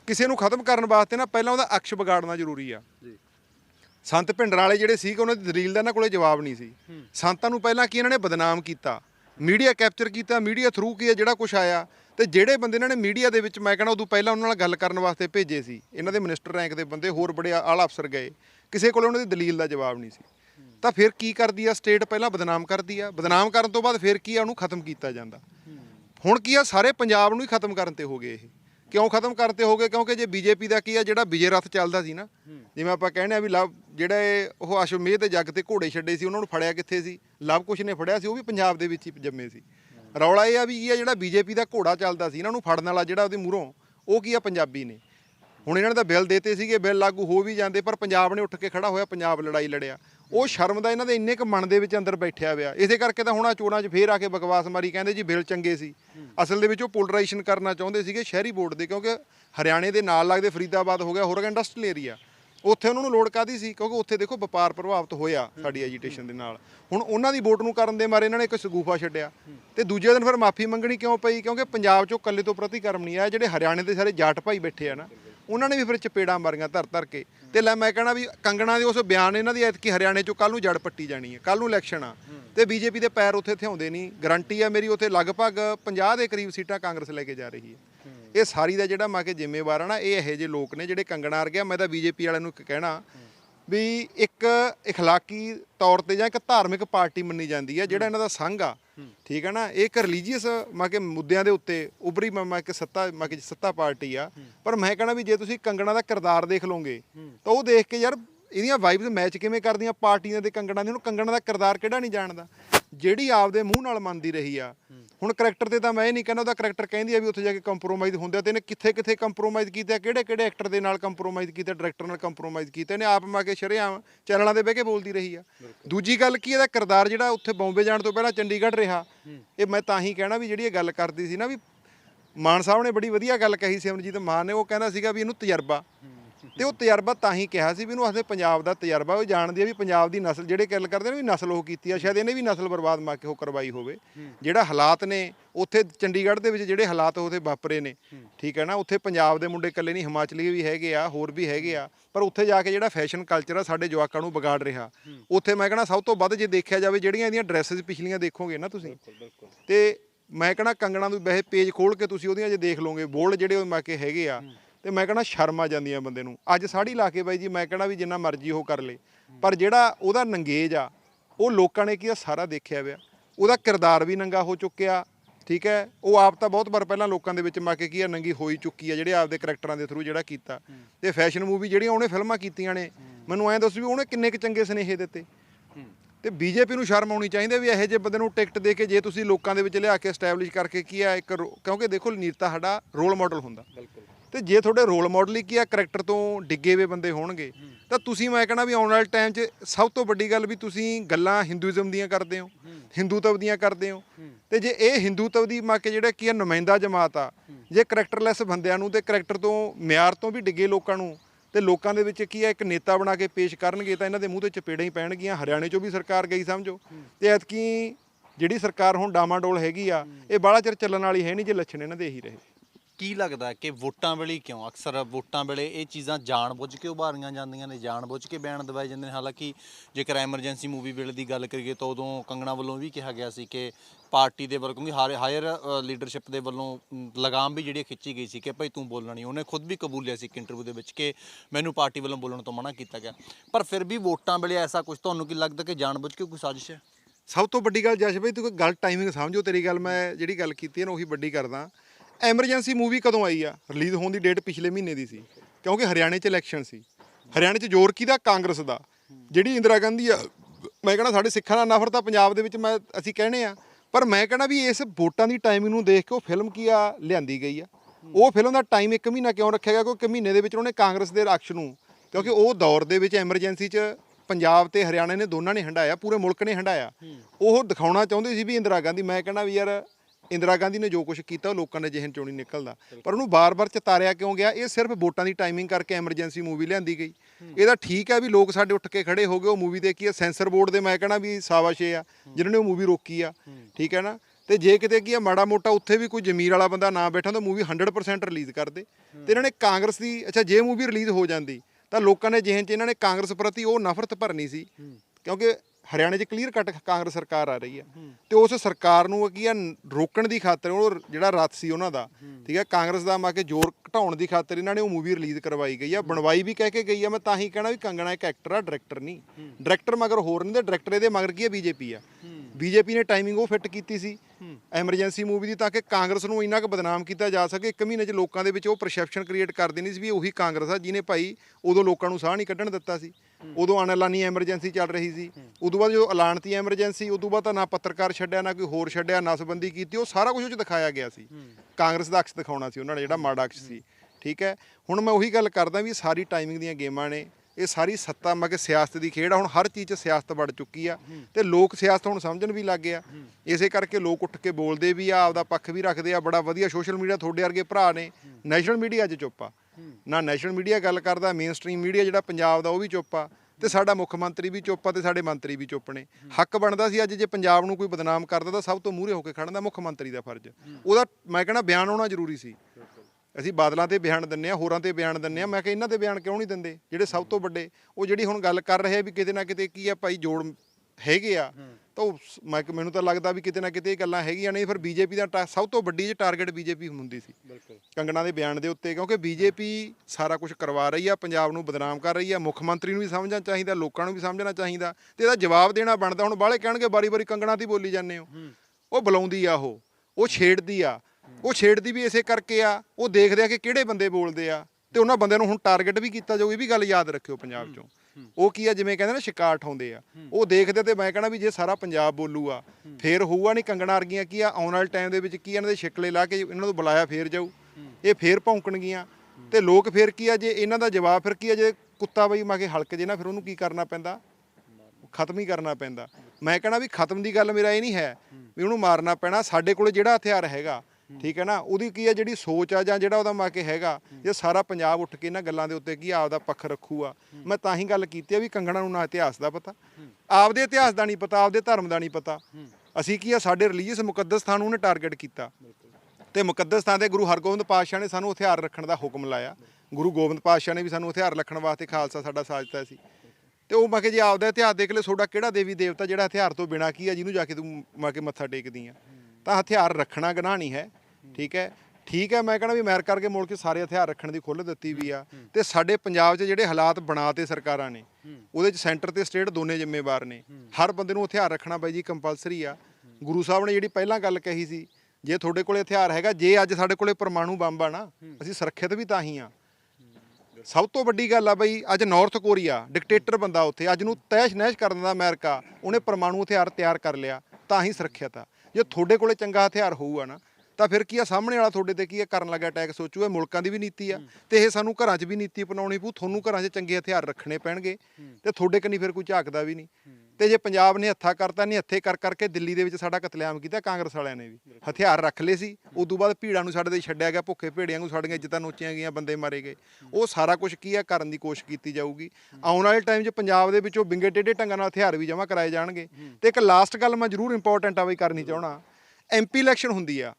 ਕਿਸੇ ਨੂੰ ਖਤਮ ਕਰਨ ਵਾਸਤੇ ਨਾ ਪਹਿਲਾਂ ਉਹਦਾ ਅਕਸ਼ ਵਿਗਾੜਨਾ ਜ਼ਰੂਰੀ ਆ। ਜੀ। ਸੰਤ ਭਿੰਡਰਾਂ ਵਾਲੇ ਜਿਹੜੇ ਸੀ ਕਿ ਉਹਨਾਂ ਦੀ ਦਲੀਲ ਦਾ ਇਹਨਾਂ ਕੋਲੇ ਜਵਾਬ ਨਹੀਂ ਸੀ। ਸੰਤਾਂ ਨੂੰ ਪਹਿਲਾਂ ਕੀ ਇਹਨਾਂ ਨੇ ਬਦਨਾਮ ਕੀਤਾ? ਮੀਡੀਆ ਕੈਪਚਰ ਕੀਤਾ, ਮੀਡੀਆ ਥਰੂ ਕੀ ਹੈ ਜਿਹੜਾ ਕੁਝ ਆਇਆ। ਤੇ ਜਿਹੜੇ ਬੰਦੇ ਇਹਨਾਂ ਨੇ ਮੀਡੀਆ ਦੇ ਵਿੱਚ, ਮੈਂ ਕਹਿੰਦਾ ਉਦੋਂ ਪਹਿਲਾਂ ਉਹਨਾਂ ਨਾਲ ਗੱਲ ਕਰਨ ਵਾਸਤੇ ਭੇਜੇ ਸੀ। ਇਹਨਾਂ ਦੇ ਮਿਨਿਸਟਰ ਰੈਂਕ ਦੇ ਬੰਦੇ, ਹੋਰ ਬੜੇ ਆਲਾ ਅਫਸਰ ਗਏ। ਕਿਸੇ ਕੋਲੇ ਉਹਨਾਂ ਦੀ ਦਲੀਲ ਦਾ ਜਵਾਬ ਨਹੀਂ ਸੀ। ਤਾਂ ਫਿਰ ਕੀ ਕਰਦੀ ਆ ਸਟੇਟ ਪਹਿਲਾਂ ਬਦਨਾਮ ਕਰਦੀ ਆ। ਬਦਨਾਮ ਕਰਨ ਤੋਂ ਬਾਅਦ ਫਿਰ ਕੀ ਆ, ਉਹਨੂੰ ਖਤਮ ਕੀਤਾ ਜਾਂਦਾ। ਹੁਣ ਕੀ ਆ, ਸਾਰੇ ਪੰਜਾਬ ਨੂੰ ਹੀ ਖਤਮ ਕਰਨ ਤੇ ਹੋ ਗਏ ਇਹ। ਕਿਉਂ ਖਤਮ ਕਰਤੇ ਹੋ ਗਏ ਕਿਉਂਕਿ ਜੇ ਬੀਜੇਪੀ ਦਾ ਕੀ ਆ ਜਿਹੜਾ ਵਿਜੇ ਰਥ ਚੱਲਦਾ ਸੀ ਨਾ ਜਿਵੇਂ ਆਪਾਂ ਕਹਿੰਦੇ ਆ ਵੀ ਲਵ ਜਿਹੜਾ ਇਹ ਉਹ ਅਸ਼ਵਮੇਧ ਦੇ ਜੱਗ ਤੇ ਘੋੜੇ ਛੱਡੇ ਸੀ ਉਹਨਾਂ ਨੂੰ ਫੜਿਆ ਕਿੱਥੇ ਸੀ? ਲਵ ਕੁਸ਼ ਨੇ ਫੜਿਆ ਸੀ ਉਹ ਵੀ ਪੰਜਾਬ ਦੇ ਵਿੱਚ ਹੀ ਜੰਮੇ ਸੀ। ਰੌਲਾ ਇਹ ਆ ਵੀ ਕੀ ਆ ਜਿਹੜਾ ਬੀਜੇਪੀ ਦਾ ਘੋੜਾ ਚੱਲਦਾ ਸੀ ਇਹਨਾਂ ਨੂੰ ਫੜਨ ਵਾਲਾ ਜਿਹੜਾ ਉਹਦੇ ਮੂਹਰੋਂ ਉਹ ਕੀ ਆ ਪੰਜਾਬੀ ਨੇ। ਹੁਣ ਇਹਨਾਂ ਨੇ ਤਾਂ ਬਿੱਲ ਦੇਤੇ ਸੀਗੇ ਬਿੱਲ ਲਾਗੂ ਹੋ ਵੀ ਜਾਂਦੇ ਪਰ ਪੰਜਾਬ ਨੇ ਉੱਠ ਕੇ ਖੜਾ ਹੋਇਆ ਪੰਜਾਬ ਲੜਾਈ ਲੜਿਆ। ਉਹ ਸ਼ਰਮ ਦਾ ਇਹਨਾਂ ਦੇ ਇੰਨੇ ਕੁ ਮਨ ਦੇ ਵਿੱਚ ਅੰਦਰ ਬੈਠਿਆ ਹੋਇਆ। ਇਸੇ ਕਰਕੇ ਤਾਂ ਹੁਣ ਆ ਚੋਣਾਂ 'ਚ ਫੇਰ ਆ ਕੇ ਬਕਵਾਸ ਮਾਰੀ ਕਹਿੰਦੇ ਜੀ ਬਿੱਲ ਚੰਗੇ ਸੀ। ਅਸਲ ਦੇ ਵਿੱਚ ਉਹ ਪੋਲਰਾਈਜੇਸ਼ਨ ਕਰਨਾ ਚਾਹੁੰਦੇ ਸੀਗੇ ਸ਼ਹਿਰੀ ਬੋਰਡ ਦੇ ਕਿਉਂਕਿ ਹਰਿਆਣੇ ਦੇ ਨਾਲ ਲੱਗਦੇ ਫਰੀਦਾਬਾਦ ਹੋ ਗਿਆ ਹੋਰ ਇੰਡਸਟਰੀਅਲ ਏਰੀਆ ਉੱਥੇ ਉਹਨਾਂ ਨੂੰ ਲੋੜ ਕਾਦੀ ਸੀ? ਕਿਉਂਕਿ ਉੱਥੇ ਦੇਖੋ ਵਪਾਰ ਪ੍ਰਭਾਵਿਤ ਹੋਇਆ ਸਾਡੀ ਐਜੀਟੇਸ਼ਨ ਦੇ ਨਾਲ। ਹੁਣ ਉਹਨਾਂ ਦੀ ਵੋਟ ਨੂੰ ਕਰਨ ਦੇ ਮਾਰੇ ਇਹਨਾਂ ਨੇ ਇੱਕ ਸਗੂਫਾ ਛੱਡਿਆ। ਤੇ ਦੂਜੇ ਦਿਨ ਫਿਰ ਮਾਫੀ ਮੰਗਣੀ ਕਿਉਂ ਪਈ? ਕਿਉਂਕਿ ਪੰਜਾਬ ਚੋਂ ਕੱਲੇ ਤੋਂ ਪ੍ਰਤੀਕਰਮ ਨਹੀਂ ਆਇਆ ਜਿਹੜੇ ਹਰਿਆਣੇ ਦੇ ਸਾਰੇ ਜਾਟ ਭਾਈ ਬੈਠੇ ਆ ਨਾ। ਉਹਨਾਂ ਨੇ ਵੀ ਫਿਰ ਚਪੇੜਾਂ ਮਾਰੀਆਂ ਧਰ ਧਰ ਕੇ। ਤੇ ਲੈ ਮੈਂ ਕਹਣਾ ਵੀ ਕੰਗਣਾ ਦੇ ਉਸ ਬਿਆਨ ਇਹਨਾਂ ਦੀ ਐਤਕੀ ਹਰਿਆਣੇ ਚੋਂ ਕੱਲ ਨੂੰ ਜੜ ਪੱਟੀ ਜਾਣੀ ਹੈ ਕੱਲ ਨੂੰ ਇਲੈਕਸ਼ਨ ਆ। ਤੇ ਬੀਜੇਪੀ ਦੇ ਪੈਰ ਉੱਥੇ ਥਿਆਉਂਦੇ ਨਹੀਂ। ਗਰੰਟੀ ਆ ਮੇਰੀ ਉੱਥੇ ਲਗਭਗ 50 ਦੇ ਕਰੀਬ ਸੀਟਾਂ ਕਾਂਗਰਸ ਲੈ ਕੇ ਜਾ ਰਹੀ ਹੈ। ਇਹ ਸਾਰੀ ਦਾ ਜਿਹੜਾ ਮੈਂ ਕਿ ਜ਼ਿੰਮੇਵਾਰ ਆ ਨਾ ਇਹ ਇਹੋ ਜਿਹੇ ਲੋਕ ਨੇ ਜਿਹੜੇ ਕੰਗਣਾ ਵਰਗੇ ਮੈਂ ਤਾਂ ਬੀਜੇਪੀ ਵਾਲਿਆਂ ਨੂੰ ਇੱਕ ਕਹਿਣਾ ਵੀ ਇੱਕ ਇਖਲਾਕੀ ਤੌਰ ਤੇ ਜਾਂ ਇੱਕ ਧਾਰਮਿਕ ਪਾਰਟੀ ਮੰਨੀ ਜਾਂਦੀ ਹੈ ਜਿਹੜਾ ਇਹਨਾਂ ਦਾ ਸੰਘ ਆ। ਠੀਕ ਹੈ ਨਾ? ਇਹ ਇੱਕ ਰਿਲੀਜੀਅਸ ਮੈਂ ਕਿ ਮੁੱਦਿਆਂ ਦੇ ਉੱਤੇ ਉਭਰੀ ਮੈਂ ਮੈਂ ਕਿ ਸੱਤਾ ਮੈਂ ਕਿ ਸੱਤਾ ਪਾਰਟੀ ਆ। ਪਰ ਮੈਂ ਕਹਣਾ ਵੀ ਜੇ ਤੁਸੀਂ ਕੰਗਣਾ ਦਾ ਕਿਰਦਾਰ ਦੇਖ ਲਓਗੇ ਤਾਂ ਉਹ ਦੇਖ ਕੇ ਯਾਰ ਇਹਦੀਆਂ ਵਾਈਬਸ ਮੈਚ ਕਿਵੇਂ ਕਰਦੀਆਂ ਪਾਰਟੀਆਂ ਦੇ ਕੰਗਣਾ ਦੀ ਉਹਨੂੰ ਕੰਗਣਾ ਦਾ ਕਿਰਦਾਰ ਕਿਹੜਾ ਨਹੀਂ ਜਾਣਦਾ? ਜਿਹੜੀ ਆਪਦੇ ਮੂੰਹ ਨਾਲ ਮੰਨਦੀ ਰਹੀ ਆ ਹੁਣ ਕਰੈਕਟਰ ਤੇ ਤਾਂ ਮੈਂ ਇਹ ਨਹੀਂ ਕਹਿੰਦਾ ਉਹਦਾ ਕਰੈਕਟਰ ਕਹਿੰਦੀ ਆ ਵੀ ਉੱਥੇ ਜਾ ਕੇ ਕੰਪਰੋਮਾਈਜ਼ ਹੁੰਦੇ ਆ ਤੇ ਇਹਨੇ ਕਿੱਥੇ ਕਿੱਥੇ ਕੰਪਰੋਮਾਈਜ਼ ਕੀਤਾ ਕਿਹੜੇ ਕਿਹੜੇ ਐਕਟਰ ਦੇ ਨਾਲ ਕੰਪਰੋਮਾਈਜ਼ ਕੀਤਾ ਡਾਇਰੈਕਟਰ ਨਾਲ ਕੰਪਰੋਮਾਈਜ਼ ਕੀਤਾ ਇਹਨੇ ਆਪ ਮਾ ਕੇ ਸ਼ਰੇਆਮ ਚੈਨਲਾਂ ਤੇ ਬਹਿ ਕੇ ਬੋਲਦੀ ਰਹੀ ਆ। ਦੂਜੀ ਗੱਲ ਕੀ ਇਹਦਾ ਕਿਰਦਾਰ ਜਿਹੜਾ ਉੱਥੇ ਬੰਬੇ ਜਾਣ ਤੋਂ ਪਹਿਲਾਂ ਚੰਡੀਗੜ੍ਹ ਰਿਹਾ ਇਹ ਮੈਂ ਤਾਂ ਹੀ ਕਹਿਣਾ ਵੀ ਜਿਹੜੀ ਇਹ ਗੱਲ ਕਰਦੀ ਸੀ ਨਾ ਵੀ ਮਾਨ ਸਾਹਿਬ ਨੇ ਬੜੀ ਵਧੀਆ ਗੱਲ ਕਹੀ ਸੀ ਅਮਰਜੀਤ ਮਾਨ ਨੇ ਉਹ ਕਹਿੰਦਾ ਸੀਗਾ ਵੀ ਇਹਨੂੰ ਤਜਰਬਾ। ਤੇ ਉਹ ਤਜਰਬਾ ਤਾਂ ਹੀ ਕਿਹਾ ਸੀ ਵੀ ਇਹਨੂੰ ਆਖਦੇ ਪੰਜਾਬ ਦਾ ਤਜਰਬਾ ਉਹ ਜਾਣਦੀ ਆ ਵੀ ਪੰਜਾਬ ਦੀ ਨਸਲ ਜਿਹੜੇ ਗੱਲ ਕਰਦੇ ਨੇ ਵੀ ਨਸਲ ਉਹ ਕੀਤੀ ਆ ਸ਼ਾਇਦ ਇਹਨੇ ਵੀ ਨਸਲ ਬਰਬਾਦ ਮਾ ਕੇ ਉਹ ਕਰਵਾਈ ਹੋਵੇ। ਜਿਹੜਾ ਹਾਲਾਤ ਨੇ ਉੱਥੇ ਚੰਡੀਗੜ੍ਹ ਦੇ ਵਿੱਚ ਜਿਹੜੇ ਹਾਲਾਤ ਉਹਦੇ ਵਾਪਰੇ ਨੇ ਠੀਕ ਹੈ ਨਾ? ਉੱਥੇ ਪੰਜਾਬ ਦੇ ਮੁੰਡੇ ਇਕੱਲੇ ਨਹੀਂ ਹਿਮਾਚਲੀ ਵੀ ਹੈਗੇ ਆ ਹੋਰ ਵੀ ਹੈਗੇ ਆ ਪਰ ਉੱਥੇ ਜਾ ਕੇ ਜਿਹੜਾ ਫੈਸ਼ਨ ਕਲਚਰ ਆ ਸਾਡੇ ਜਵਾਕਾਂ ਨੂੰ ਵਿਗਾੜ ਰਿਹਾ। ਉੱਥੇ ਮੈਂ ਕਹਿੰਦਾ ਸਭ ਤੋਂ ਵੱਧ ਜੇ ਦੇਖਿਆ ਜਾਵੇ ਜਿਹੜੀਆਂ ਇਹਦੀਆਂ ਡਰੈਸਸ ਪਿਛਲੀਆਂ ਦੇਖੋਗੇ ਨਾ ਤੁਸੀਂ ਤੇ ਮੈਂ ਕਹਿੰਦਾ ਕੰਗਣਾ ਨੂੰ ਵੈਸੇ ਪੇਜ ਖੋਲ ਕੇ ਤੁਸੀਂ ਉਹਦੀਆਂ ਜੇ ਦੇਖ ਲਓਗੇ ਬੋਲਡ ਜਿਹੜੇ ਉਹ ਮੈਂ ਕਿ ਹੈਗੇ ਆ ਤੇ ਮੈਂ ਕਹਿੰਦਾ ਸ਼ਰਮ ਆ ਜਾਂਦੀ ਆ ਬੰਦੇ ਨੂੰ। ਅੱਜ ਸਾੜੀ ਲਾ ਕੇ ਬਾਈ ਜੀ, ਮੈਂ ਕਹਿੰਦਾ ਵੀ ਜਿੰਨਾ ਮਰਜ਼ੀ ਉਹ ਕਰ ਲੇ। ਪਰ ਜਿਹੜਾ ਉਹਦਾ ਨੰਗੇਜ ਆ, ਉਹ ਲੋਕਾਂ ਨੇ ਕੀ ਆ, ਸਾਰਾ ਦੇਖਿਆ ਵਿਆ ਉਹਦਾ ਕਿਰਦਾਰ ਵੀ ਨੰਗਾ ਹੋ ਚੁੱਕਿਆ, ਠੀਕ ਹੈ? ਉਹ ਆਪ ਤਾਂ ਬਹੁਤ ਵਾਰ ਪਹਿਲਾਂ ਲੋਕਾਂ ਦੇ ਵਿੱਚ ਮਾ ਕੇ ਕੀ ਆ, ਨੰਗੀ ਹੋਈ ਚੁੱਕੀ ਆ ਜਿਹੜੇ ਆਪਦੇ ਕਰੈਕਟਰਾਂ ਦੇ ਥਰੂ ਜਿਹੜਾ ਕੀਤਾ। ਤੇ ਫੈਸ਼ਨ ਮੂਵੀ ਜਿਹੜੀਆਂ ਉਹਨੇ ਫਿਲਮਾਂ ਕੀਤੀਆਂ ਨੇ, ਮੈਨੂੰ ਐਂ ਦੱਸ ਵੀ ਉਹਨੇ ਕਿੰਨੇ ਕੁ ਚੰਗੇ ਸੁਨੇਹੇ ਦਿੱਤੇ। ਤੇ ਬੀਜੇਪੀ ਨੂੰ ਸ਼ਰਮ ਆਉਣੀ ਚਾਹੀਦੀ ਵੀ ਇਹੋ ਜਿਹੇ ਬੰਦੇ ਨੂੰ ਟਿਕਟ ਦੇ ਕੇ ਜੇ ਤੁਸੀਂ ਲੋਕਾਂ ਦੇ ਵਿੱਚ ਲਿਆ ਕੇ ਐਸਟੈਬਲਿਸ਼ ਕਰਕੇ ਕੀ ਆ, ਇੱਕ ਰੋ- ਕਿਉਂਕਿ ਦੇਖੋ ਨੀਰਤਾ ਸਾਡਾ ਰੋਲ ਮਾਡਲ ਹੁੰਦਾ। ਬਿਲਕੁਲ। ਤੇ ਜੇ ਤੁਹਾਡੇ ਰੋਲ ਮਾਡਲ ਹੀ ਕੀ ਆ ਕਰੈਕਟਰ ਤੋਂ ਡਿੱਗੇ ਹੋਏ ਬੰਦੇ ਹੋਣਗੇ, ਤਾਂ ਤੁਸੀਂ ਮੈਂ ਕਹਣਾ ਵੀ ਆਉਣ ਵਾਲੇ ਟਾਈਮ 'ਚ ਸਭ ਤੋਂ ਵੱਡੀ ਗੱਲ ਵੀ ਤੁਸੀਂ ਗੱਲਾਂ ਹਿੰਦੂਇਜ਼ਮ ਦੀਆਂ ਕਰਦੇ ਹੋ ਹਿੰਦੂਤਵ ਦੀਆਂ ਕਰਦੇ ਹੋ। ਤੇ ਜੇ ਇਹ ਹਿੰਦੂਤਵ ਦੀ ਮਾ ਕੇ ਜਿਹੜਾ ਕੀ ਆ, ਨੁਮਾਇੰਦਾ ਜਮਾਤ ਆ, ਜੇ ਕਰੈਕਟਰਲੈਸ ਬੰਦਿਆਂ ਨੂੰ ਤੇ ਕਰੈਕਟਰ ਤੋਂ, ਮਿਆਰ ਤੋਂ ਵੀ ਡਿੱਗੇ ਲੋਕਾਂ ਨੂੰ, ਤੇ ਲੋਕਾਂ ਦੇ ਵਿੱਚ ਕੀ ਆ, ਇੱਕ ਨੇਤਾ ਬਣਾ ਕੇ ਪੇਸ਼ ਕਰਨਗੇ, ਤਾਂ ਇਹਨਾਂ ਦੇ ਮੂੰਹ ਤੇ ਚਪੇੜਾਂ ਹੀ ਪੈਣਗੀਆਂ, ਹਰਿਆਣੇ 'ਚੋਂ ਵੀ ਸਰਕਾਰ ਗਈ, ਸਮਝੋ। ਤੇ ਐਤਕੀ ਜਿਹੜੀ ਸਰਕਾਰ ਹੁਣ ਡਾਮਾਡੋਲ ਹੈਗੀ ਆ, ਇਹ ਬਾਹਲਾ ਚਿਰ ਚੱਲਣ ਵਾਲੀ ਹੈ ਨਹੀਂ, ਜੇ ਲੱਛਣ ਇਹਨਾਂ ਦੇ ਇਹੀ ਰਹੇ। ਕੀ ਲੱਗਦਾ ਕਿ ਵੋਟਾਂ ਵੇਲੇ ਕਿਉਂ? ਅਕਸਰ ਵੋਟਾਂ ਵੇਲੇ ਇਹ ਚੀਜ਼ਾਂ ਜਾਣਬੁੱਝ ਕੇ ਉਭਾਰੀਆਂ ਜਾਂਦੀਆਂ ਨੇ, ਜਾਣਬੁੱਝ ਕੇ ਬਿਆਨ ਦਵਾਏ ਜਾਂਦੇ ਨੇ। ਹਾਲਾਂਕਿ ਜੇਕਰ ਐਮਰਜੈਂਸੀ ਮੂਵੀ ਵੇਲੇ ਦੀ ਗੱਲ ਕਰੀਏ ਤਾਂ ਉਦੋਂ ਕੰਗਣਾ ਵੱਲੋਂ ਵੀ ਕਿਹਾ ਗਿਆ ਸੀ ਕਿ ਪਾਰਟੀ ਦੇ ਵੱਲੋਂ, ਕਿਉਂਕਿ ਹਾਇਰ ਲੀਡਰਸ਼ਿਪ ਦੇ ਵੱਲੋਂ ਲਗਾਮ ਵੀ ਜਿਹੜੀ ਖਿੱਚੀ ਗਈ ਸੀ ਕਿ ਭਾਈ ਤੂੰ ਬੋਲਣੀ। ਉਹਨੇ ਖੁਦ ਵੀ ਕਬੂਲਿਆ ਸੀ ਇੱਕ ਇੰਟਰਵਿਊ ਦੇ ਵਿੱਚ ਕਿ ਮੈਨੂੰ ਪਾਰਟੀ ਵੱਲੋਂ ਬੋਲਣ ਤੋਂ ਮਨਾ ਕੀਤਾ ਗਿਆ। ਪਰ ਫਿਰ ਵੀ ਵੋਟਾਂ ਵੇਲੇ ਐਸਾ ਕੁਝ ਤੁਹਾਨੂੰ ਕੀ ਲੱਗਦਾ ਕਿ ਜਾਣਬੁੱਝ ਕੇ ਕੋਈ ਸਾਜ਼ਿਸ਼ ਹੈ? ਸਭ ਤੋਂ ਵੱਡੀ ਗੱਲ ਜਸ਼ ਬਈ ਤੂੰ ਗੱਲ ਟਾਈਮਿੰਗ ਸਮਝੋ ਤੇਰੀ ਗੱਲ। ਮੈਂ ਜਿਹੜੀ ਗੱਲ ਕੀਤੀ ਹੈ ਨਾ, ਉਹੀ ਵੱਡੀ ਕਰਦਾ। ਐਮਰਜੈਂਸੀ ਮੂਵੀ ਕਦੋਂ ਆਈ ਆ? ਰਿਲੀਜ਼ ਹੋਣ ਦੀ ਡੇਟ ਪਿਛਲੇ ਮਹੀਨੇ ਦੀ ਸੀ, ਕਿਉਂਕਿ ਹਰਿਆਣੇ 'ਚ ਇਲੈਕਸ਼ਨ ਸੀ। ਹਰਿਆਣੇ 'ਚ ਜ਼ੋਰ ਕਿਹਦਾ? ਕਾਂਗਰਸ ਦਾ। ਜਿਹੜੀ ਇੰਦਰਾ ਗਾਂਧੀ ਆ, ਮੈਂ ਕਹਿੰਦਾ ਸਾਡੇ ਸਿੱਖਾਂ ਦਾ ਨਫ਼ਰਤ ਤਾਂ ਪੰਜਾਬ ਦੇ ਵਿੱਚ ਮੈਂ, ਅਸੀਂ ਕਹਿਣੇ ਆ, ਪਰ ਮੈਂ ਕਹਿੰਦਾ ਵੀ ਇਸ ਵੋਟਾਂ ਦੀ ਟਾਈਮਿੰਗ ਨੂੰ ਦੇਖ ਕੇ ਉਹ ਫਿਲਮ ਕੀ ਆ, ਲਿਆਂਦੀ ਗਈ ਆ। ਉਹ ਫਿਲਮ ਦਾ ਟਾਈਮ ਇੱਕ ਮਹੀਨਾ ਕਿਉਂ ਰੱਖਿਆ ਗਿਆ? ਕਿਉਂਕਿ ਮਹੀਨੇ ਦੇ ਵਿੱਚ ਉਹਨੇ ਕਾਂਗਰਸ ਦੇ ਰਕਸ਼ ਨੂੰ, ਕਿਉਂਕਿ ਉਹ ਦੌਰ ਦੇ ਵਿੱਚ ਐਮਰਜੈਂਸੀ 'ਚ ਪੰਜਾਬ ਤੇ ਹਰਿਆਣਾ ਨੇ ਦੋਨਾਂ ਨੇ ਹੰਡਾਇਆ, ਪੂਰੇ ਮੁਲਕ ਨੇ ਹੰਡਾਇਆ। ਉਹ ਦਿਖਾਉਣਾ ਚਾਹੁੰਦੇ ਸੀ ਵੀ ਇੰਦਰਾ ਗਾਂਧੀ, ਮੈਂ ਕਹਿੰਦਾ ਵੀ ਯਾਰ ਇੰਦਰਾ ਗਾਂਧੀ ਨੇ ਜੋ ਕੁਝ ਕੀਤਾ ਉਹ ਲੋਕਾਂ ਦੇ ਜਿਹਨ ਚੋਂ ਨਹੀਂ ਨਿਕਲਦਾ। ਪਰ ਉਹਨੂੰ ਬਾਰ-ਬਾਰ ਚਤਾਰਿਆ ਕਿਉਂ ਗਿਆ? ਇਹ ਸਿਰਫ ਵੋਟਾਂ ਦੀ ਟਾਈਮਿੰਗ ਕਰਕੇ ਐਮਰਜੈਂਸੀ ਮੂਵੀ ਲਿਆਂਦੀ ਗਈ। ਇਹਦਾ ਠੀਕ ਹੈ ਵੀ ਲੋਕ ਸਾਡੇ ਉੱਠ ਕੇ ਖੜੇ ਹੋ ਗਏ ਉਹ ਮੂਵੀ ਦੇਖੀ ਆ। ਸੈਂਸਰ ਬੋਰਡ ਦੇ ਮੈਂ ਕਹਿਣਾ ਵੀ ਸਾਬਾਸ਼ੇ ਆ ਜਿਨ੍ਹਾਂ ਨੇ ਉਹ ਮੂਵੀ ਰੋਕੀ ਆ। ਠੀਕ ਹੈ ਨਾ? ਤੇ ਜੇ ਕਿਤੇ ਕੀ ਆ ਮਾੜਾ ਮੋਟਾ ਉੱਥੇ ਵੀ ਕੋਈ ਜ਼ਮੀਰ ਵਾਲਾ ਬੰਦਾ ਨਾ ਬੈਠਾ ਤਾਂ ਮੂਵੀ 100% ਰਿਲੀਜ਼ ਕਰਦੇ ਤੇ ਇਹਨਾਂ ਨੇ ਕਾਂਗਰਸ ਦੀ ਅੱਛਾ ਜੇ ਮੂਵੀ ਰਿਲੀਜ਼ ਹੋ ਜਾਂਦੀ ਤਾਂ ਲੋਕਾਂ ਦੇ ਜਿਹਨ 'ਚ ਇਹਨਾਂ ਨੇ ਕਾਂਗਰਸ ਪ੍ਰਤੀ ਉਹ ਨਫ਼ਰਤ ਭਰਨੀ ਸੀ। ਕਿਉਂਕਿ ਹਰਿਆਣੇ 'ਚ ਕਲੀਅਰ ਕੱਟ ਕਾਂਗਰਸ ਸਰਕਾਰ ਆ ਰਹੀ ਹੈ। ਤੇ ਉਸ ਸਰਕਾਰ ਨੂੰ ਕੀ ਆ ਰੋਕਣ ਦੀ ਖਾਤਰ ਉਹ ਜਿਹੜਾ ਰੱਥ ਸੀ ਉਹਨਾਂ ਦਾ ਠੀਕ ਹੈ ਕਾਂਗਰਸ ਦਾ ਮਾ ਕੇ ਜ਼ੋਰ ਘਟਾਉਣ ਦੀ ਖਾਤਰ ਇਹਨਾਂ ਨੇ ਉਹ ਮੂਵੀ ਰਿਲੀਜ਼ ਕਰਵਾਈ ਗਈ ਆ। ਬਣਵਾਈ ਵੀ ਕਹਿ ਕੇ ਗਈ ਆ ਮੈਂ ਤਾਂ ਹੀ ਕਹਿਣਾ ਵੀ ਕੰਗਣਾ ਇੱਕ ਐਕਟਰ ਆ ਡਾਇਰੈਕਟਰ ਨਹੀਂ। ਡਾਇਰੈਕਟਰ ਮਗਰ ਹੋਰ ਨਹੀਂ ਤੇ ਡਾਇਰੈਕਟਰ ਇਹਦੇ ਮਗਰ ਕੀ ਆ ਬੀਜੇਪੀ ਆ। ਬੀਜੇਪੀ ਨੇ ਟਾਈਮਿੰਗ ਉਹ ਫਿੱਟ ਕੀਤੀ ਸੀ। ਐਮਰਜੈਂਸੀ ਮੂਵੀ ਦੀ ਤਾਂ ਕਿ ਕਾਂਗਰਸ ਨੂੰ ਇੰਨਾ ਕੁ ਬਦਨਾਮ ਕੀਤਾ ਜਾ ਸਕੇ ਇੱਕ ਮਹੀਨੇ 'ਚ ਲੋਕਾਂ ਦੇ ਵਿੱਚ ਉਹ ਪਰਸੈਪਸ਼ਨ ਕ੍ਰੀਏਟ ਕਰ ਦੇਣੀ ਸੀ ਵੀ ਉਹੀ ਕਾਂਗਰਸ ਆ ਜਿਹਨੇ ਭਾਈ ਉਦੋਂ ਲੋਕਾਂ ਨੂੰ ਸਾਹ ਨਹੀਂ ਕੱਢਣ ਦਿੱਤਾ ਸੀ। ਉਦੋਂ ਅਨਲਾਨੀ ਐਮਰਜੈਂਸੀ ਚੱਲ ਰਹੀ ਸੀ। ਉਦੋਂ ਬਾਅਦ ਜਦੋਂ ਐਲਾਨਤੀ ਐਮਰਜੈਂਸੀ ਉਦੋਂ ਬਾਅਦ ਤਾਂ ਨਾ ਪੱਤਰਕਾਰ ਛੱਡਿਆ ਨਾ ਕੋਈ ਹੋਰ ਛੱਡਿਆ ਨਸਬੰਦੀ ਕੀਤੀ ਉਹ ਸਾਰਾ ਕੁਝ ਉਹ 'ਚ ਦਿਖਾਇਆ ਗਿਆ ਸੀ। ਕਾਂਗਰਸ ਦਾ ਅਕਸ ਦਿਖਾਉਣਾ ਸੀ ਉਹਨਾਂ ਨੇ ਜਿਹੜਾ ਮਾੜਾ ਅਕਸ ਸੀ। ਠੀਕ ਹੈ? ਹੁਣ ਮੈਂ ਉਹੀ ਗੱਲ ਕਰਦਾ ਵੀ ਸਾਰੀ ਟਾਈਮਿੰਗ ਦੀਆਂ ਗੇਮਾਂ ਨੇ ਇਹ ਸਾਰੀ ਸੱਤਾ ਮੈਂ ਕਿ ਸਿਆਸਤ ਦੀ ਖੇਡ ਆ ਹੁਣ ਹਰ ਚੀਜ਼ 'ਚ ਸਿਆਸਤ ਵੜ ਚੁੱਕੀ ਆ। ਤੇ ਲੋਕ ਸਿਆਸਤ ਹੁਣ ਸਮਝਣ ਵੀ ਲੱਗ ਆ। ਇਸੇ ਕਰਕੇ ਲੋਕ ਉੱਠ ਕੇ ਬੋਲਦੇ ਵੀ ਆ ਆਪਦਾ ਪੱਖ ਵੀ ਰੱਖਦੇ ਆ ਬੜਾ ਵਧੀਆ ਸੋਸ਼ਲ ਮੀਡੀਆ ਤੁਹਾਡੇ ਵਰਗੇ ਭਰਾ ਨੇ। ਨੈਸ਼ਨਲ ਮੀਡੀਆ ਅੱਜ ਚੁੱਪ ਆ। ਨਾ ਨੈਸ਼ਨਲ ਮੀਡੀਆ ਗੱਲ ਕਰਦਾ ਮੇਨ ਸਟ੍ਰੀਮ ਮੀਡੀਆ ਜਿਹੜਾ ਪੰਜਾਬ ਦਾ ਉਹ ਵੀ ਚੁੱਪ ਆ ਤੇ ਸਾਡਾ ਮੁੱਖ ਮੰਤਰੀ ਵੀ ਚੁੱਪ ਆ ਤੇ ਸਾਡੇ ਮੰਤਰੀ ਵੀ ਚੁੱਪ ਨੇ। ਹੱਕ ਬਣਦਾ ਸੀ ਅੱਜ ਜੇ ਪੰਜਾਬ ਨੂੰ ਕੋਈ ਬਦਨਾਮ ਕਰਦਾ ਤਾਂ ਸਭ ਤੋਂ ਮੂਹਰੇ ਹੋ ਕੇ ਖੜਨ ਦਾ ਮੁੱਖ ਮੰਤਰੀ ਦਾ ਫਰਜ਼। ਉਹਦਾ ਮੈਂ ਕਹਿੰਦਾ ਬਿਆਨ ਆਉਣਾ ਜ਼ਰੂਰੀ ਸੀ। ਅਸੀਂ ਬਾਦਲਾਂ ਤੇ ਬਿਆਨ ਦਿੰਨੇ ਆ ਹੋਰਾਂ ਤੇ ਬਿਆਨ ਦਿੰਨੇ ਆ ਮੈਂ ਕਿ ਇਹਨਾਂ ਤੇ ਬਿਆਨ ਕਿਉਂ ਨਹੀਂ ਦਿੰਦੇ? ਜਿਹੜੇ ਸਭ ਤੋਂ ਵੱਡੇ ਉਹ ਜਿਹੜੀ ਹੁਣ ਗੱਲ ਕਰ ਰਹੇ ਆ ਵੀ ਕਿਤੇ ਨਾ ਕਿਤੇ ਕੀ ਆ ਭਾਈ ਜੋੜ ਹੈਗੇ ਆ। ਤਾਂ ਉਹ ਮੈਂ ਮੈਨੂੰ ਤਾਂ ਲੱਗਦਾ ਵੀ ਕਿਤੇ ਨਾ ਕਿਤੇ ਇਹ ਗੱਲਾਂ ਹੈਗੀਆਂ ਨਹੀਂ ਫਿਰ ਬੀਜੇਪੀ ਦਾ ਸਭ ਤੋਂ ਵੱਡੀ ਜੇ ਟਾਰਗੇਟ ਬੀਜੇਪੀ ਹੁੰਦੀ ਸੀ। ਬਿਲਕੁਲ। ਕੰਗਣਾ ਦੇ ਬਿਆਨ ਦੇ ਉੱਤੇ ਕਿਉਂਕਿ ਬੀਜੇਪੀ ਸਾਰਾ ਕੁਝ ਕਰਵਾ ਰਹੀ ਆ ਪੰਜਾਬ ਨੂੰ ਬਦਨਾਮ ਕਰ ਰਹੀ ਆ ਮੁੱਖ ਮੰਤਰੀ ਨੂੰ ਵੀ ਸਮਝਣਾ ਚਾਹੀਦਾ ਲੋਕਾਂ ਨੂੰ ਵੀ ਸਮਝਣਾ ਚਾਹੀਦਾ ਤੇ ਇਹਦਾ ਜਵਾਬ ਦੇਣਾ ਬਣਦਾ। ਹੁਣ ਬਾਹਲੇ ਕਹਿਣਗੇ ਬਾਰੀ-ਬਾਰੀ ਕੰਗਣਾ ਦੀ ਬੋਲੀ ਜਾਂਦੇ ਹੋ। ਉਹ ਬੁਲਾਉਂਦੀ ਆ ਉਹ ਉਹ ਛੇੜਦੀ ਆ ਉਹ ਛੇੜਦੀ ਵੀ ਇਸੇ ਕਰਕੇ ਆ ਉਹ ਦੇਖਦੇ ਆ ਕਿ ਕਿਹੜੇ ਬੰਦੇ ਬੋਲਦੇ ਆ ਤੇ ਉਹਨਾਂ ਬੰਦਿਆਂ ਨੂੰ ਹੁਣ ਟਾਰਗੇਟ ਵੀ ਕੀਤਾ ਜਾਊ ਇਹ ਵੀ ਗੱਲ ਯਾਦ ਰੱਖਿਓ ਪੰਜਾਬ 'ਚੋਂ। ਉਹ ਕੀ ਆ, ਜਿਵੇਂ ਕਹਿੰਦੇ ਨਾ ਸ਼ਿਕਾਰ ਠਾਉਂਦੇ ਆ। ਉਹ ਦੇਖਦੇ ਤੇ ਮੈਂ ਕਹਣਾ ਵੀ ਜੇ ਸਾਰਾ ਪੰਜਾਬ ਬੋਲੂਗਾ ਫੇਰ ਹੋਊਗਾ ਨਹੀਂ ਕੰਗਣਾ ਵਰਗੀਆਂ ਕੀ ਆ, ਆਉਣ ਵਾਲੇ ਟਾਈਮ ਦੇ ਵਿੱਚ ਕੀ ਇਹਨਾਂ ਦੇ ਸ਼ਿਕਲੇ ਲਾ ਕੇ ਇਹਨਾਂ ਨੂੰ ਬੁਲਾਇਆ ਫੇਰ ਜਾਊ। ਇਹ ਫੇਰ ਭੌਂਕਣਗੀਆਂ। ਤੇ ਲੋਕ ਫੇਰ ਕੀ ਆ, ਜੇ ਇਹਨਾਂ ਦਾ ਜਵਾਬ ਫਿਰ ਕੀ ਆ, ਜੇ ਕੁੱਤਾ ਬਈ ਮਾ ਕੇ ਹਲਕ ਜੇ ਨਾ, ਫਿਰ ਉਹਨੂੰ ਕੀ ਕਰਨਾ ਪੈਂਦਾ? ਖਤਮ ਹੀ ਕਰਨਾ ਪੈਂਦਾ। ਮੈਂ ਕਹਣਾ ਵੀ ਖਤਮ ਦੀ ਗੱਲ ਮੇਰਾ ਇਹ ਨਹੀਂ ਹੈ ਵੀ ਉਹਨੂੰ ਮਾਰਨਾ ਪੈਣਾ। ਸਾਡੇ ਕੋਲ ਜਿਹੜਾ ਹਥਿਆਰ ਹੈਗਾ ਠੀਕ ਹੈ ਨਾ? ਉਹਦੀ ਕੀ ਹੈ ਜਿਹੜੀ ਸੋਚ ਆ ਜਾਂ ਜਿਹੜਾ ਉਹਦਾ ਮਾ ਕੇ ਹੈਗਾ, ਇਹ ਸਾਰਾ ਪੰਜਾਬ ਉੱਠ ਕੇ ਇਹਨਾਂ ਗੱਲਾਂ ਦੇ ਉੱਤੇ ਕੀ ਆਪਦਾ ਪੱਖ ਰੱਖੂਗਾ। ਮੈਂ ਤਾਂ ਹੀ ਗੱਲ ਕੀਤੀ ਆ ਵੀ ਕੰਗਣਾ ਨੂੰ ਨਾ ਇਤਿਹਾਸ ਦਾ ਪਤਾ। ਆਪਦੇ ਇਤਿਹਾਸ ਦਾ ਨਹੀਂ ਪਤਾ, ਆਪਦੇ ਧਰਮ ਦਾ ਨਹੀਂ ਪਤਾ। ਅਸੀਂ ਕੀ ਆ, ਸਾਡੇ ਰਿਲੀਜੀਅਸ ਮੁਕੱਦਸ ਸਥਾਨ ਨੂੰ ਉਹਨੇ ਟਾਰਗੇਟ ਕੀਤਾ। ਤੇ ਮੁਕੱਦਸ ਥਾਂ ਦੇ ਗੁਰੂ ਹਰਗੋਬਿੰਦ ਪਾਤਸ਼ਾਹ ਨੇ ਸਾਨੂੰ ਹਥਿਆਰ ਰੱਖਣ ਦਾ ਹੁਕਮ ਲਾਇਆ। ਗੁਰੂ ਗੋਬਿੰਦ ਪਾਤਸ਼ਾਹ ਨੇ ਵੀ ਸਾਨੂੰ ਹਥਿਆਰ ਰੱਖਣ ਵਾਸਤੇ ਖਾਲਸਾ ਸਾਡਾ ਸਾਜਤਾ ਸੀ। ਤੇ ਉਹ ਮੈਂ ਕਿ ਜੇ ਆਪਦਾ ਇਤਿਹਾਸ ਦੇਖ ਲੈ ਤੁਹਾਡਾ ਕਿਹੜਾ ਦੇਵੀ ਦੇਵਤਾ ਜਿਹੜਾ ਹਥਿਆਰ ਤੋਂ ਬਿਨਾ ਕੀ ਆ, ਜਿਹਨੂੰ ਜਾ ਕੇ ਤੂੰ ਮੈਂ ਕਿ ਮੱਥਾ ਟੇਕਦੀ ਆ? ਤਾਂ ਹਥਿਆਰ ਰੱਖਣਾ ਗੁਨਾਹ ਨਹੀਂ ਹੈ। ਠੀਕ ਹੈ? ਠੀਕ ਹੈ ਮੈਂ ਕਹਿੰਦਾ ਵੀ ਮੈਰ ਕਰਕੇ ਮੁਲਕ ਸਾਰੇ ਹਥਿਆਰ ਰੱਖਣ ਦੀ ਖੁੱਲ੍ਹ ਦਿੱਤੀ ਵੀ ਆ। ਤੇ ਸਾਡੇ ਪੰਜਾਬ 'ਚ ਜਿਹੜੇ ਹਾਲਾਤ ਬਣਾਤੇ ਸਰਕਾਰਾਂ ਨੇ ਉਹਦੇ 'ਚ ਸੈਂਟਰ ਤੇ ਸਟੇਟ ਦੋਨੇ ਜ਼ਿੰਮੇਵਾਰ ਨੇ। ਹਰ ਬੰਦੇ ਨੂੰ ਹਥਿਆਰ ਰੱਖਣਾ ਬਾਈ ਜੀ ਕੰਪਲਸਰੀ ਆ। ਗੁਰੂ ਸਾਹਿਬ ਨੇ ਜਿਹੜੀ ਪਹਿਲਾਂ ਗੱਲ ਕਹੀ ਸੀ ਜੇ ਤੁਹਾਡੇ ਕੋਲੇ ਹਥਿਆਰ ਹੈਗਾ ਜੇ ਅੱਜ ਸਾਡੇ ਕੋਲੇ ਪਰਮਾਣੂ ਬੰਬ ਆ ਨਾ ਅਸੀਂ ਸੁਰੱਖਿਅਤ ਵੀ ਤਾਂ ਹੀ ਆ। ਸਭ ਤੋਂ ਵੱਡੀ ਗੱਲ ਆ ਬਈ ਅੱਜ ਨਾਰਥ ਕੋਰੀਆ ਡਿਕਟੇਟਰ ਬੰਦਾ ਉੱਥੇ ਅੱਜ ਨੂੰ ਤੈਸ਼ ਨੈਸ਼ ਕਰ ਦਿੰਦਾ ਅਮਰੀਕਾ ਉਹਨੇ ਪਰਮਾਣੂ ਹਥਿਆਰ ਤਿਆਰ ਕਰ ਲਿਆ ਤਾਂ ਹੀ ਸੁਰੱਖਿਅਤ ਆ। ਜੇ ਤੁਹਾਡੇ ਕੋਲੇ ਚੰਗਾ ਹਥਿਆਰ ਹੋਊਗਾ ਨਾ ਤਾਂ ਫਿਰ ਕੀ ਆ ਸਾਹਮਣੇ ਵਾਲਾ ਤੁਹਾਡੇ ਤੇ ਕੀ ਆ ਕਰਨ ਲੱਗਾ ਅਟੈਕ ਸੋਚੂ ਇਹ ਮੁਲਕਾਂ ਦੀ ਵੀ ਨੀਤੀ ਆ। ਤੇ ਇਹ ਸਾਨੂੰ ਘਰਾਂ 'ਚ ਵੀ ਨੀਤੀ ਅਪਣਾਉਣੀ ਪਊ ਤੁਹਾਨੂੰ ਘਰਾਂ 'ਚ ਚੰਗੇ ਹਥਿਆਰ ਰੱਖਣੇ ਪੈਣਗੇ। ਤੇ ਤੁਹਾਡੇ ਕੰਨੀ ਫਿਰ ਕੋਈ ਝਾਕਦਾ ਵੀ ਨਹੀਂ। ਤੇ ਜੇ ਪੰਜਾਬ ਨੇ ਹੱਥਾ ਕਰਤਾ ਨਹੀਂ ਹੱਥੇ ਕਰ ਕਰਕੇ ਦਿੱਲੀ ਦੇ ਵਿੱਚ ਸਾਡਾ ਕਤਲੇਆਮ ਕੀਤਾ ਕਾਂਗਰਸ ਵਾਲਿਆਂ ਨੇ ਵੀ। ਹਥਿਆਰ ਰੱਖ ਲਏ ਸੀ। ਉਸ ਤੋਂ ਬਾਅਦ ਭੀੜਾਂ ਨੂੰ ਸਾਡੇ ਤੇ ਛੱਡਿਆ ਗਿਆ ਭੁੱਖੇ ਭੇੜਿਆਂ ਨੂੰ ਸਾਡੀਆਂ ਇੱਜ਼ਤਾਂ ਨੋਚੀਆਂ ਗਈਆਂ ਬੰਦੇ ਮਾਰੇ ਗਏ। ਉਹ ਸਾਰਾ ਕੁਝ ਕੀ ਆ ਕਰਨ ਦੀ ਕੋਸ਼ਿਸ਼ ਕੀਤੀ ਜਾਊਗੀ। ਆਉਣ ਵਾਲੇ ਟਾਈਮ 'ਚ ਪੰਜਾਬ ਦੇ ਵਿੱਚੋਂ ਬਿੰਗੇ ਟੇਢੇ ਢੰਗਾਂ ਨਾਲ ਹਥਿਆਰ ਵੀ ਜਮ੍ਹਾਂ ਕਰਾਏ ਜਾਣਗੇ। ਤੇ ਇੱਕ ਲਾਸਟ ਗੱਲ ਮੈਂ ਜ਼ਰੂਰ ਇੰਪੋਰਟੈਂਟ ਆ ਬਈ ਕਰਨੀ ਚਾਹਣਾ ਐਮਪੀ ਇਲੈਕਸ਼ਨ ਹੁੰਦੀ ਆ,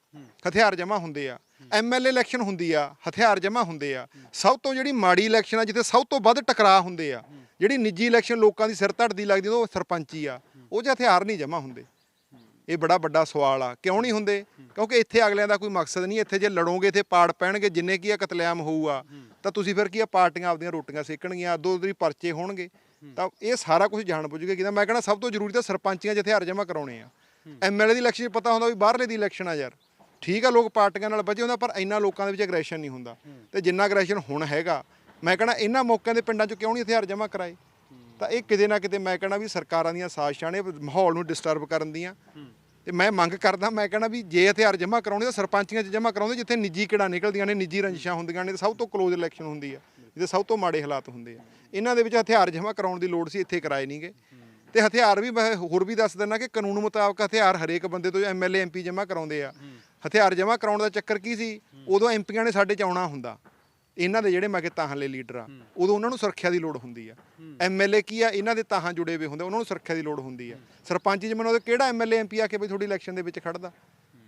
ਹਥਿਆਰ ਜਮ੍ਹਾਂ ਹੁੰਦੇ ਆ ਐਮਐਲਏ ਇਲੈਕਸ਼ਨ ਹੁੰਦੀ ਆ, ਹਥਿਆਰ ਜਮ੍ਹਾਂ ਹੁੰਦੇ ਆ। ਸਭ ਤੋਂ ਜਿਹੜੀ ਮਾੜੀ ਇਲੈਕਸ਼ਨ ਆ, ਜਿੱਥੇ ਸਭ ਤੋਂ ਵੱਧ ਟਕਰਾਅ ਹੁੰਦੇ ਆ, ਜਿਹੜੀ ਨਿੱਜੀ ਇਲੈਕਸ਼ਨ ਲੋਕਾਂ ਦੀ ਸਿਰ ਧੜਦੀ ਲੱਗਦੀ ਉਹ ਸਰਪੰਚੀ ਆ, ਉਹ 'ਚ ਹਥਿਆਰ ਨਹੀਂ ਜਮ੍ਹਾਂ ਹੁੰਦੇ। ਇਹ ਬੜਾ ਵੱਡਾ ਸਵਾਲ ਆ, ਕਿਉਂ ਨਹੀਂ ਹੁੰਦੇ? ਕਿਉਂਕਿ ਇੱਥੇ ਅਗਲਿਆਂ ਦਾ ਕੋਈ ਮਕਸਦ ਨਹੀਂ, ਇੱਥੇ ਜੇ ਲੜੋਗੇ, ਇੱਥੇ ਪਾੜ ਪੈਣਗੇ, ਜਿੰਨੇ ਕੀ ਆ ਕਤਲੇਆਮ ਹੋਊਗਾ, ਤਾਂ ਤੁਸੀਂ ਫਿਰ ਕੀ ਆ, ਪਾਰਟੀਆਂ ਆਪਦੀਆਂ ਰੋਟੀਆਂ ਸੇਕਣਗੀਆਂ, ਦੋ ਦੋ ਪਰਚੇ ਹੋਣਗੇ। ਤਾਂ ਇਹ ਸਾਰਾ ਕੁਝ ਜਾਣ ਬੁੱਝ ਕੇ ਕੀਤਾ ਮੈਂ ਕਹਿੰਦਾ ਸਭ ਤੋਂ ਜ਼ਰੂਰੀ ਤਾਂ ਸਰਪੰਚੀਆਂ 'ਚ ਹਥਿਆਰ ਜਮ੍ਹਾਂ ਕਰਾਉਣੇ ਆ। ਐਮਐਲਏ ਦੀ ਇਲੈਕਸ਼ਨ ਪਤਾ ਹੁੰਦਾ ਵੀ ਬਾਹਰਲੇ ਦੀ ਇਲੈਕਸ਼ਨ ਆ ਯਾਰ। ਠੀਕ ਆ ਲੋਕ ਪਾਰਟੀਆਂ ਨਾਲ ਬਚੇ ਹੁੰਦਾ ਪਰ ਇੰਨਾ ਲੋਕਾਂ ਦੇ ਵਿੱਚ ਐਗਰੈਸ਼ਨ ਨਹੀਂ ਹੁੰਦਾ। ਤੇ ਜਿੰਨਾ ਐਗਰੈਸ਼ਨ ਹੁਣ ਹੈਗਾ ਮੈਂ ਕਹਣਾ ਇਹਨਾਂ ਮੌਕਿਆਂ ਦੇ ਪਿੰਡਾਂ 'ਚ ਕਿਉਂ ਨਹੀਂ ਹਥਿਆਰ ਜਮ੍ਹਾਂ ਕਰਾਏ? ਤਾਂ ਇਹ ਕਿਤੇ ਨਾ ਕਿਤੇ ਮੈਂ ਕਹਣਾ ਵੀ ਸਰਕਾਰਾਂ ਦੀਆਂ ਸਾਜ਼ਿਸ਼ਾਂ ਨੇ ਮਾਹੌਲ ਨੂੰ ਡਿਸਟਰਬ ਕਰਨ ਦੀਆਂ। ਤੇ ਮੈਂ ਮੰਗ ਕਰਦਾ ਮੈਂ ਕਹਣਾ ਵੀ ਜੇ ਹਥਿਆਰ ਜਮ੍ਹਾਂ ਕਰਾਉਣੇ ਤਾਂ ਸਰਪੰਚੀਆਂ 'ਚ ਜਮ੍ਹਾਂ ਕਰਾਉਂਦੇ ਜਿੱਥੇ ਨਿੱਜੀ ਕਿਹੜਾ ਨਿਕਲਦੀਆਂ ਨੇ ਨਿੱਜੀ ਰੰਜਿਸ਼ਾਂ ਹੁੰਦੀਆਂ ਨੇ ਤੇ ਸਭ ਤੋਂ ਕਲੋਜ਼ ਇਲੈਕਸ਼ਨ ਹੁੰਦੀ ਆ। ਜਿਹਦੇ ਸਭ ਤੋਂ ਮਾੜੇ ਹਾਲਾਤ ਹੁੰਦੇ ਆ। ਇਹਨਾਂ ਦੇ ਵਿੱਚ ਹਥਿਆਰ ਜਮ੍ਹਾਂ ਕਰਾਉਣ ਦੀ ਲੋੜ ਸੀ ਇੱਥੇ ਕਰਾਏ ਨਹੀਂਗੇ ਤੇ ਹਥਿਆਰ ਵੀ ਮੈਂ ਹੋਰ ਵੀ ਦੱਸ ਦਿੰਦਾ ਕਿ ਕਾਨੂੰਨ ਮੁਤਾਬਕ ਹਥਿਆਰ ਹਰੇਕ ਬੰਦੇ ਤੋਂ ਐਮਐਲਏ ਐਮਪੀ ਜਮ੍ਹਾਂ ਕਰਾਉਂਦੇ ਆ। ਹਥਿਆਰ ਜਮ੍ਹਾਂ ਕਰਾਉਣ ਦਾ ਚੱਕਰ ਕੀ ਸੀ? ਉਦੋਂ ਐਮਪੀਆਂ ਨੇ ਸਾਡੇ ਚ ਆਉਣਾ ਹੁੰਦਾ। ਇਹਨਾਂ ਦੇ ਜਿਹੜੇ ਮੈਂ ਕਿ ਤਾਹਾਂ ਲੀਡਰ ਆ ਉਦੋਂ ਉਹਨਾਂ ਨੂੰ ਸੁਰੱਖਿਆ ਦੀ ਲੋੜ ਹੁੰਦੀ ਆ। ਐਮਐਲਏ ਕੀ ਆ? ਇਹਨਾਂ ਦੇ ਤਾਹਾਂ ਜੁੜੇ ਹੋਏ ਹੁੰਦੇ ਉਹਨਾਂ ਨੂੰ ਸੁਰੱਖਿਆ ਦੀ ਲੋੜ ਹੁੰਦੀ ਆ। ਸਰਪੰਚ ਜੀ ਮੈਨੂੰ ਉਹਦੇ ਕਿਹੜਾ ਐਮਐਲਏ ਐਮਪੀ ਆ ਕੇ ਬਈ ਤੁਹਾਡੀ ਇਲੈਕਸ਼ਨ ਦੇ ਵਿੱਚ ਖੜਦਾ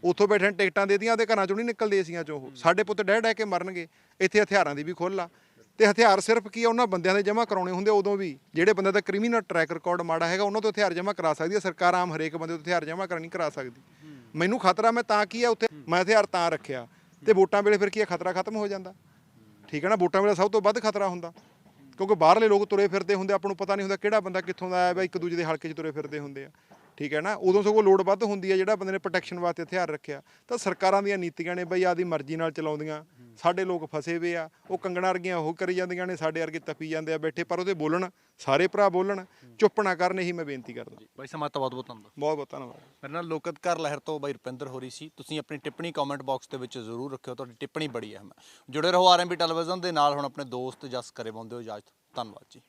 ਉੱਥੋਂ ਬੈਠੇ ਟਿਕਟਾਂ ਦੇਤੀਆਂ ਉਹਦੇ ਘਰਾਂ ਚੋਂ ਨਹੀਂ ਨਿਕਲਦੇ ਏਸੀਆਂ ਚੋਂ ਉਹ। ਸਾਡੇ ਪੁੱਤ ਡਹਿ ਡਹਿ ਕੇ ਮਰਨਗੇ। ਇੱਥੇ ਹਥਿਆਰਾਂ ਦੀ ਵੀ ਖੁੱਲ੍ਹ ਆ। ਤੇ ਹਥਿਆਰ ਸਿਰਫ ਕੀ ਆ, ਉਹਨਾਂ ਬੰਦਿਆਂ ਦੇ ਜਮ੍ਹਾਂ ਕਰਾਉਣੇ ਹੁੰਦੇ ਉਦੋਂ ਵੀ। ਜਿਹੜੇ ਬੰਦੇ ਦਾ ਕ੍ਰਿਮੀਨਲ ਟਰੈਕ ਰਿਕਾਰਡ ਮਾੜਾ ਹੈਗਾ, ਉਹਨਾਂ ਤੋਂ ਹਥਿਆਰ ਜਮ੍ਹਾਂ ਕਰਾ ਸਕਦੀ ਹੈ ਸਰਕਾਰ ਆਮ ਹਰੇਕ ਬੰਦੇ ਤੋਂ ਹਥਿਆਰ ਜਮ੍ਹਾਂ ਕਰਾ ਕਰਾ ਸਕਦੀ। ਮੈਨੂੰ ਖਤਰਾ, ਮੈਂ ਤਾਂ ਕੀ ਆ, ਉੱਥੇ ਮੈਂ ਹਥਿਆਰ ਤਾਂ ਰੱਖਿਆ। ਤੇ ਵੋਟਾਂ ਵੇਲੇ ਫਿਰ ਕੀ ਆ, ਖਤਰਾ ਖਤਮ ਹੋ ਜਾਂਦਾ। ਠੀਕ ਹੈ ਨਾ, ਵੋਟਾਂ ਵੇਲੇ ਸਭ ਤੋਂ ਵੱਧ ਖਤਰਾ ਹੁੰਦਾ। ਕਿਉਂਕਿ ਬਾਹਰਲੇ ਲੋਕ ਤੁਰੇ ਫਿਰਦੇ ਹੁੰਦੇ ਆਪਾਂ ਨੂੰ ਪਤਾ ਨਹੀਂ ਹੁੰਦਾ ਕਿਹੜਾ ਬੰਦਾ ਕਿੱਥੋਂ ਦਾ ਆਇਆ ਵਾ, ਇੱਕ ਦੂਜੇ ਦੇ ਹਲਕੇ 'ਚ ਤੁਰੇ ਫਿਰਦੇ ਹੁੰਦੇ ਆ। ਠੀਕ ਹੈ ਨਾ? ਉਦੋਂ ਸਗੋਂ ਲੋੜ ਵੱਧ ਹੁੰਦੀ ਹੈ ਜਿਹੜਾ ਬੰਦੇ ਨੇ ਪ੍ਰੋਟੈਕਸ਼ਨ ਵਾਸਤੇ ਹਥਿਆਰ ਰੱਖਿਆ। ਤਾਂ ਸਰਕਾਰਾਂ ਦੀਆਂ ਨੀਤੀਆਂ ਨੇ ਬਈ ਆਦੀ ਮਰਜ਼ੀ ਨਾਲ ਚਲਾਉਂਦੀਆਂ। ਸਾਡੇ ਲੋਕ ਫਸੇ ਹੋਏ ਆ। ਉਹ ਕੰਗਣਾ ਵਰਗੀਆਂ ਉਹ ਕਰੀ ਜਾਂਦੀਆਂ ਨੇ ਸਾਡੇ ਵਰਗੇ ਤਪੀ ਜਾਂਦੇ ਆ ਬੈਠੇ ਪਰ ਉਹਦੇ ਬੋਲਣ ਸਾਰੇ ਭਰਾ ਬੋਲਣ ਚੁੱਪ ਨਾ ਕਰਨ ਇਹੀ ਮੈਂ ਬੇਨਤੀ ਕਰਦਾ। ਬਾਈ ਸਮਾਂ ਤਾਂ ਬਹੁਤ ਬਹੁਤ ਧੰਨਵਾਦ। ਬਹੁਤ ਬਹੁਤ ਧੰਨਵਾਦ। ਮੇਰੇ ਨਾਲ ਲੋਕਤਕਾਰ ਲਹਿਰ ਤੋਂ ਬਾਈ ਰੁਪਿੰਦਰ ਹੋ ਰਹੀ ਸੀ। ਤੁਸੀਂ ਆਪਣੀ ਟਿੱਪਣੀ ਕਮੈਂਟ ਬਾਕਸ ਦੇ ਵਿੱਚ ਜ਼ਰੂਰ ਰੱਖਿਓ ਤੁਹਾਡੀ ਟਿੱਪਣੀ ਬੜੀ ਅਹਿਮ ਹੈ। ਜੁੜੇ ਰਹੋ ਆਰਐਮਬੀ ਟੈਲੀਵਿਜ਼ਨ ਦੇ ਨਾਲ ਹੁਣ ਆਪਣੇ ਦੋਸਤ ਜਸ ਕਰੇ ਬੰਦੇ ਹੋ ਇਜਾਜ਼ਤ ਧੰਨਵਾਦ ਜੀ।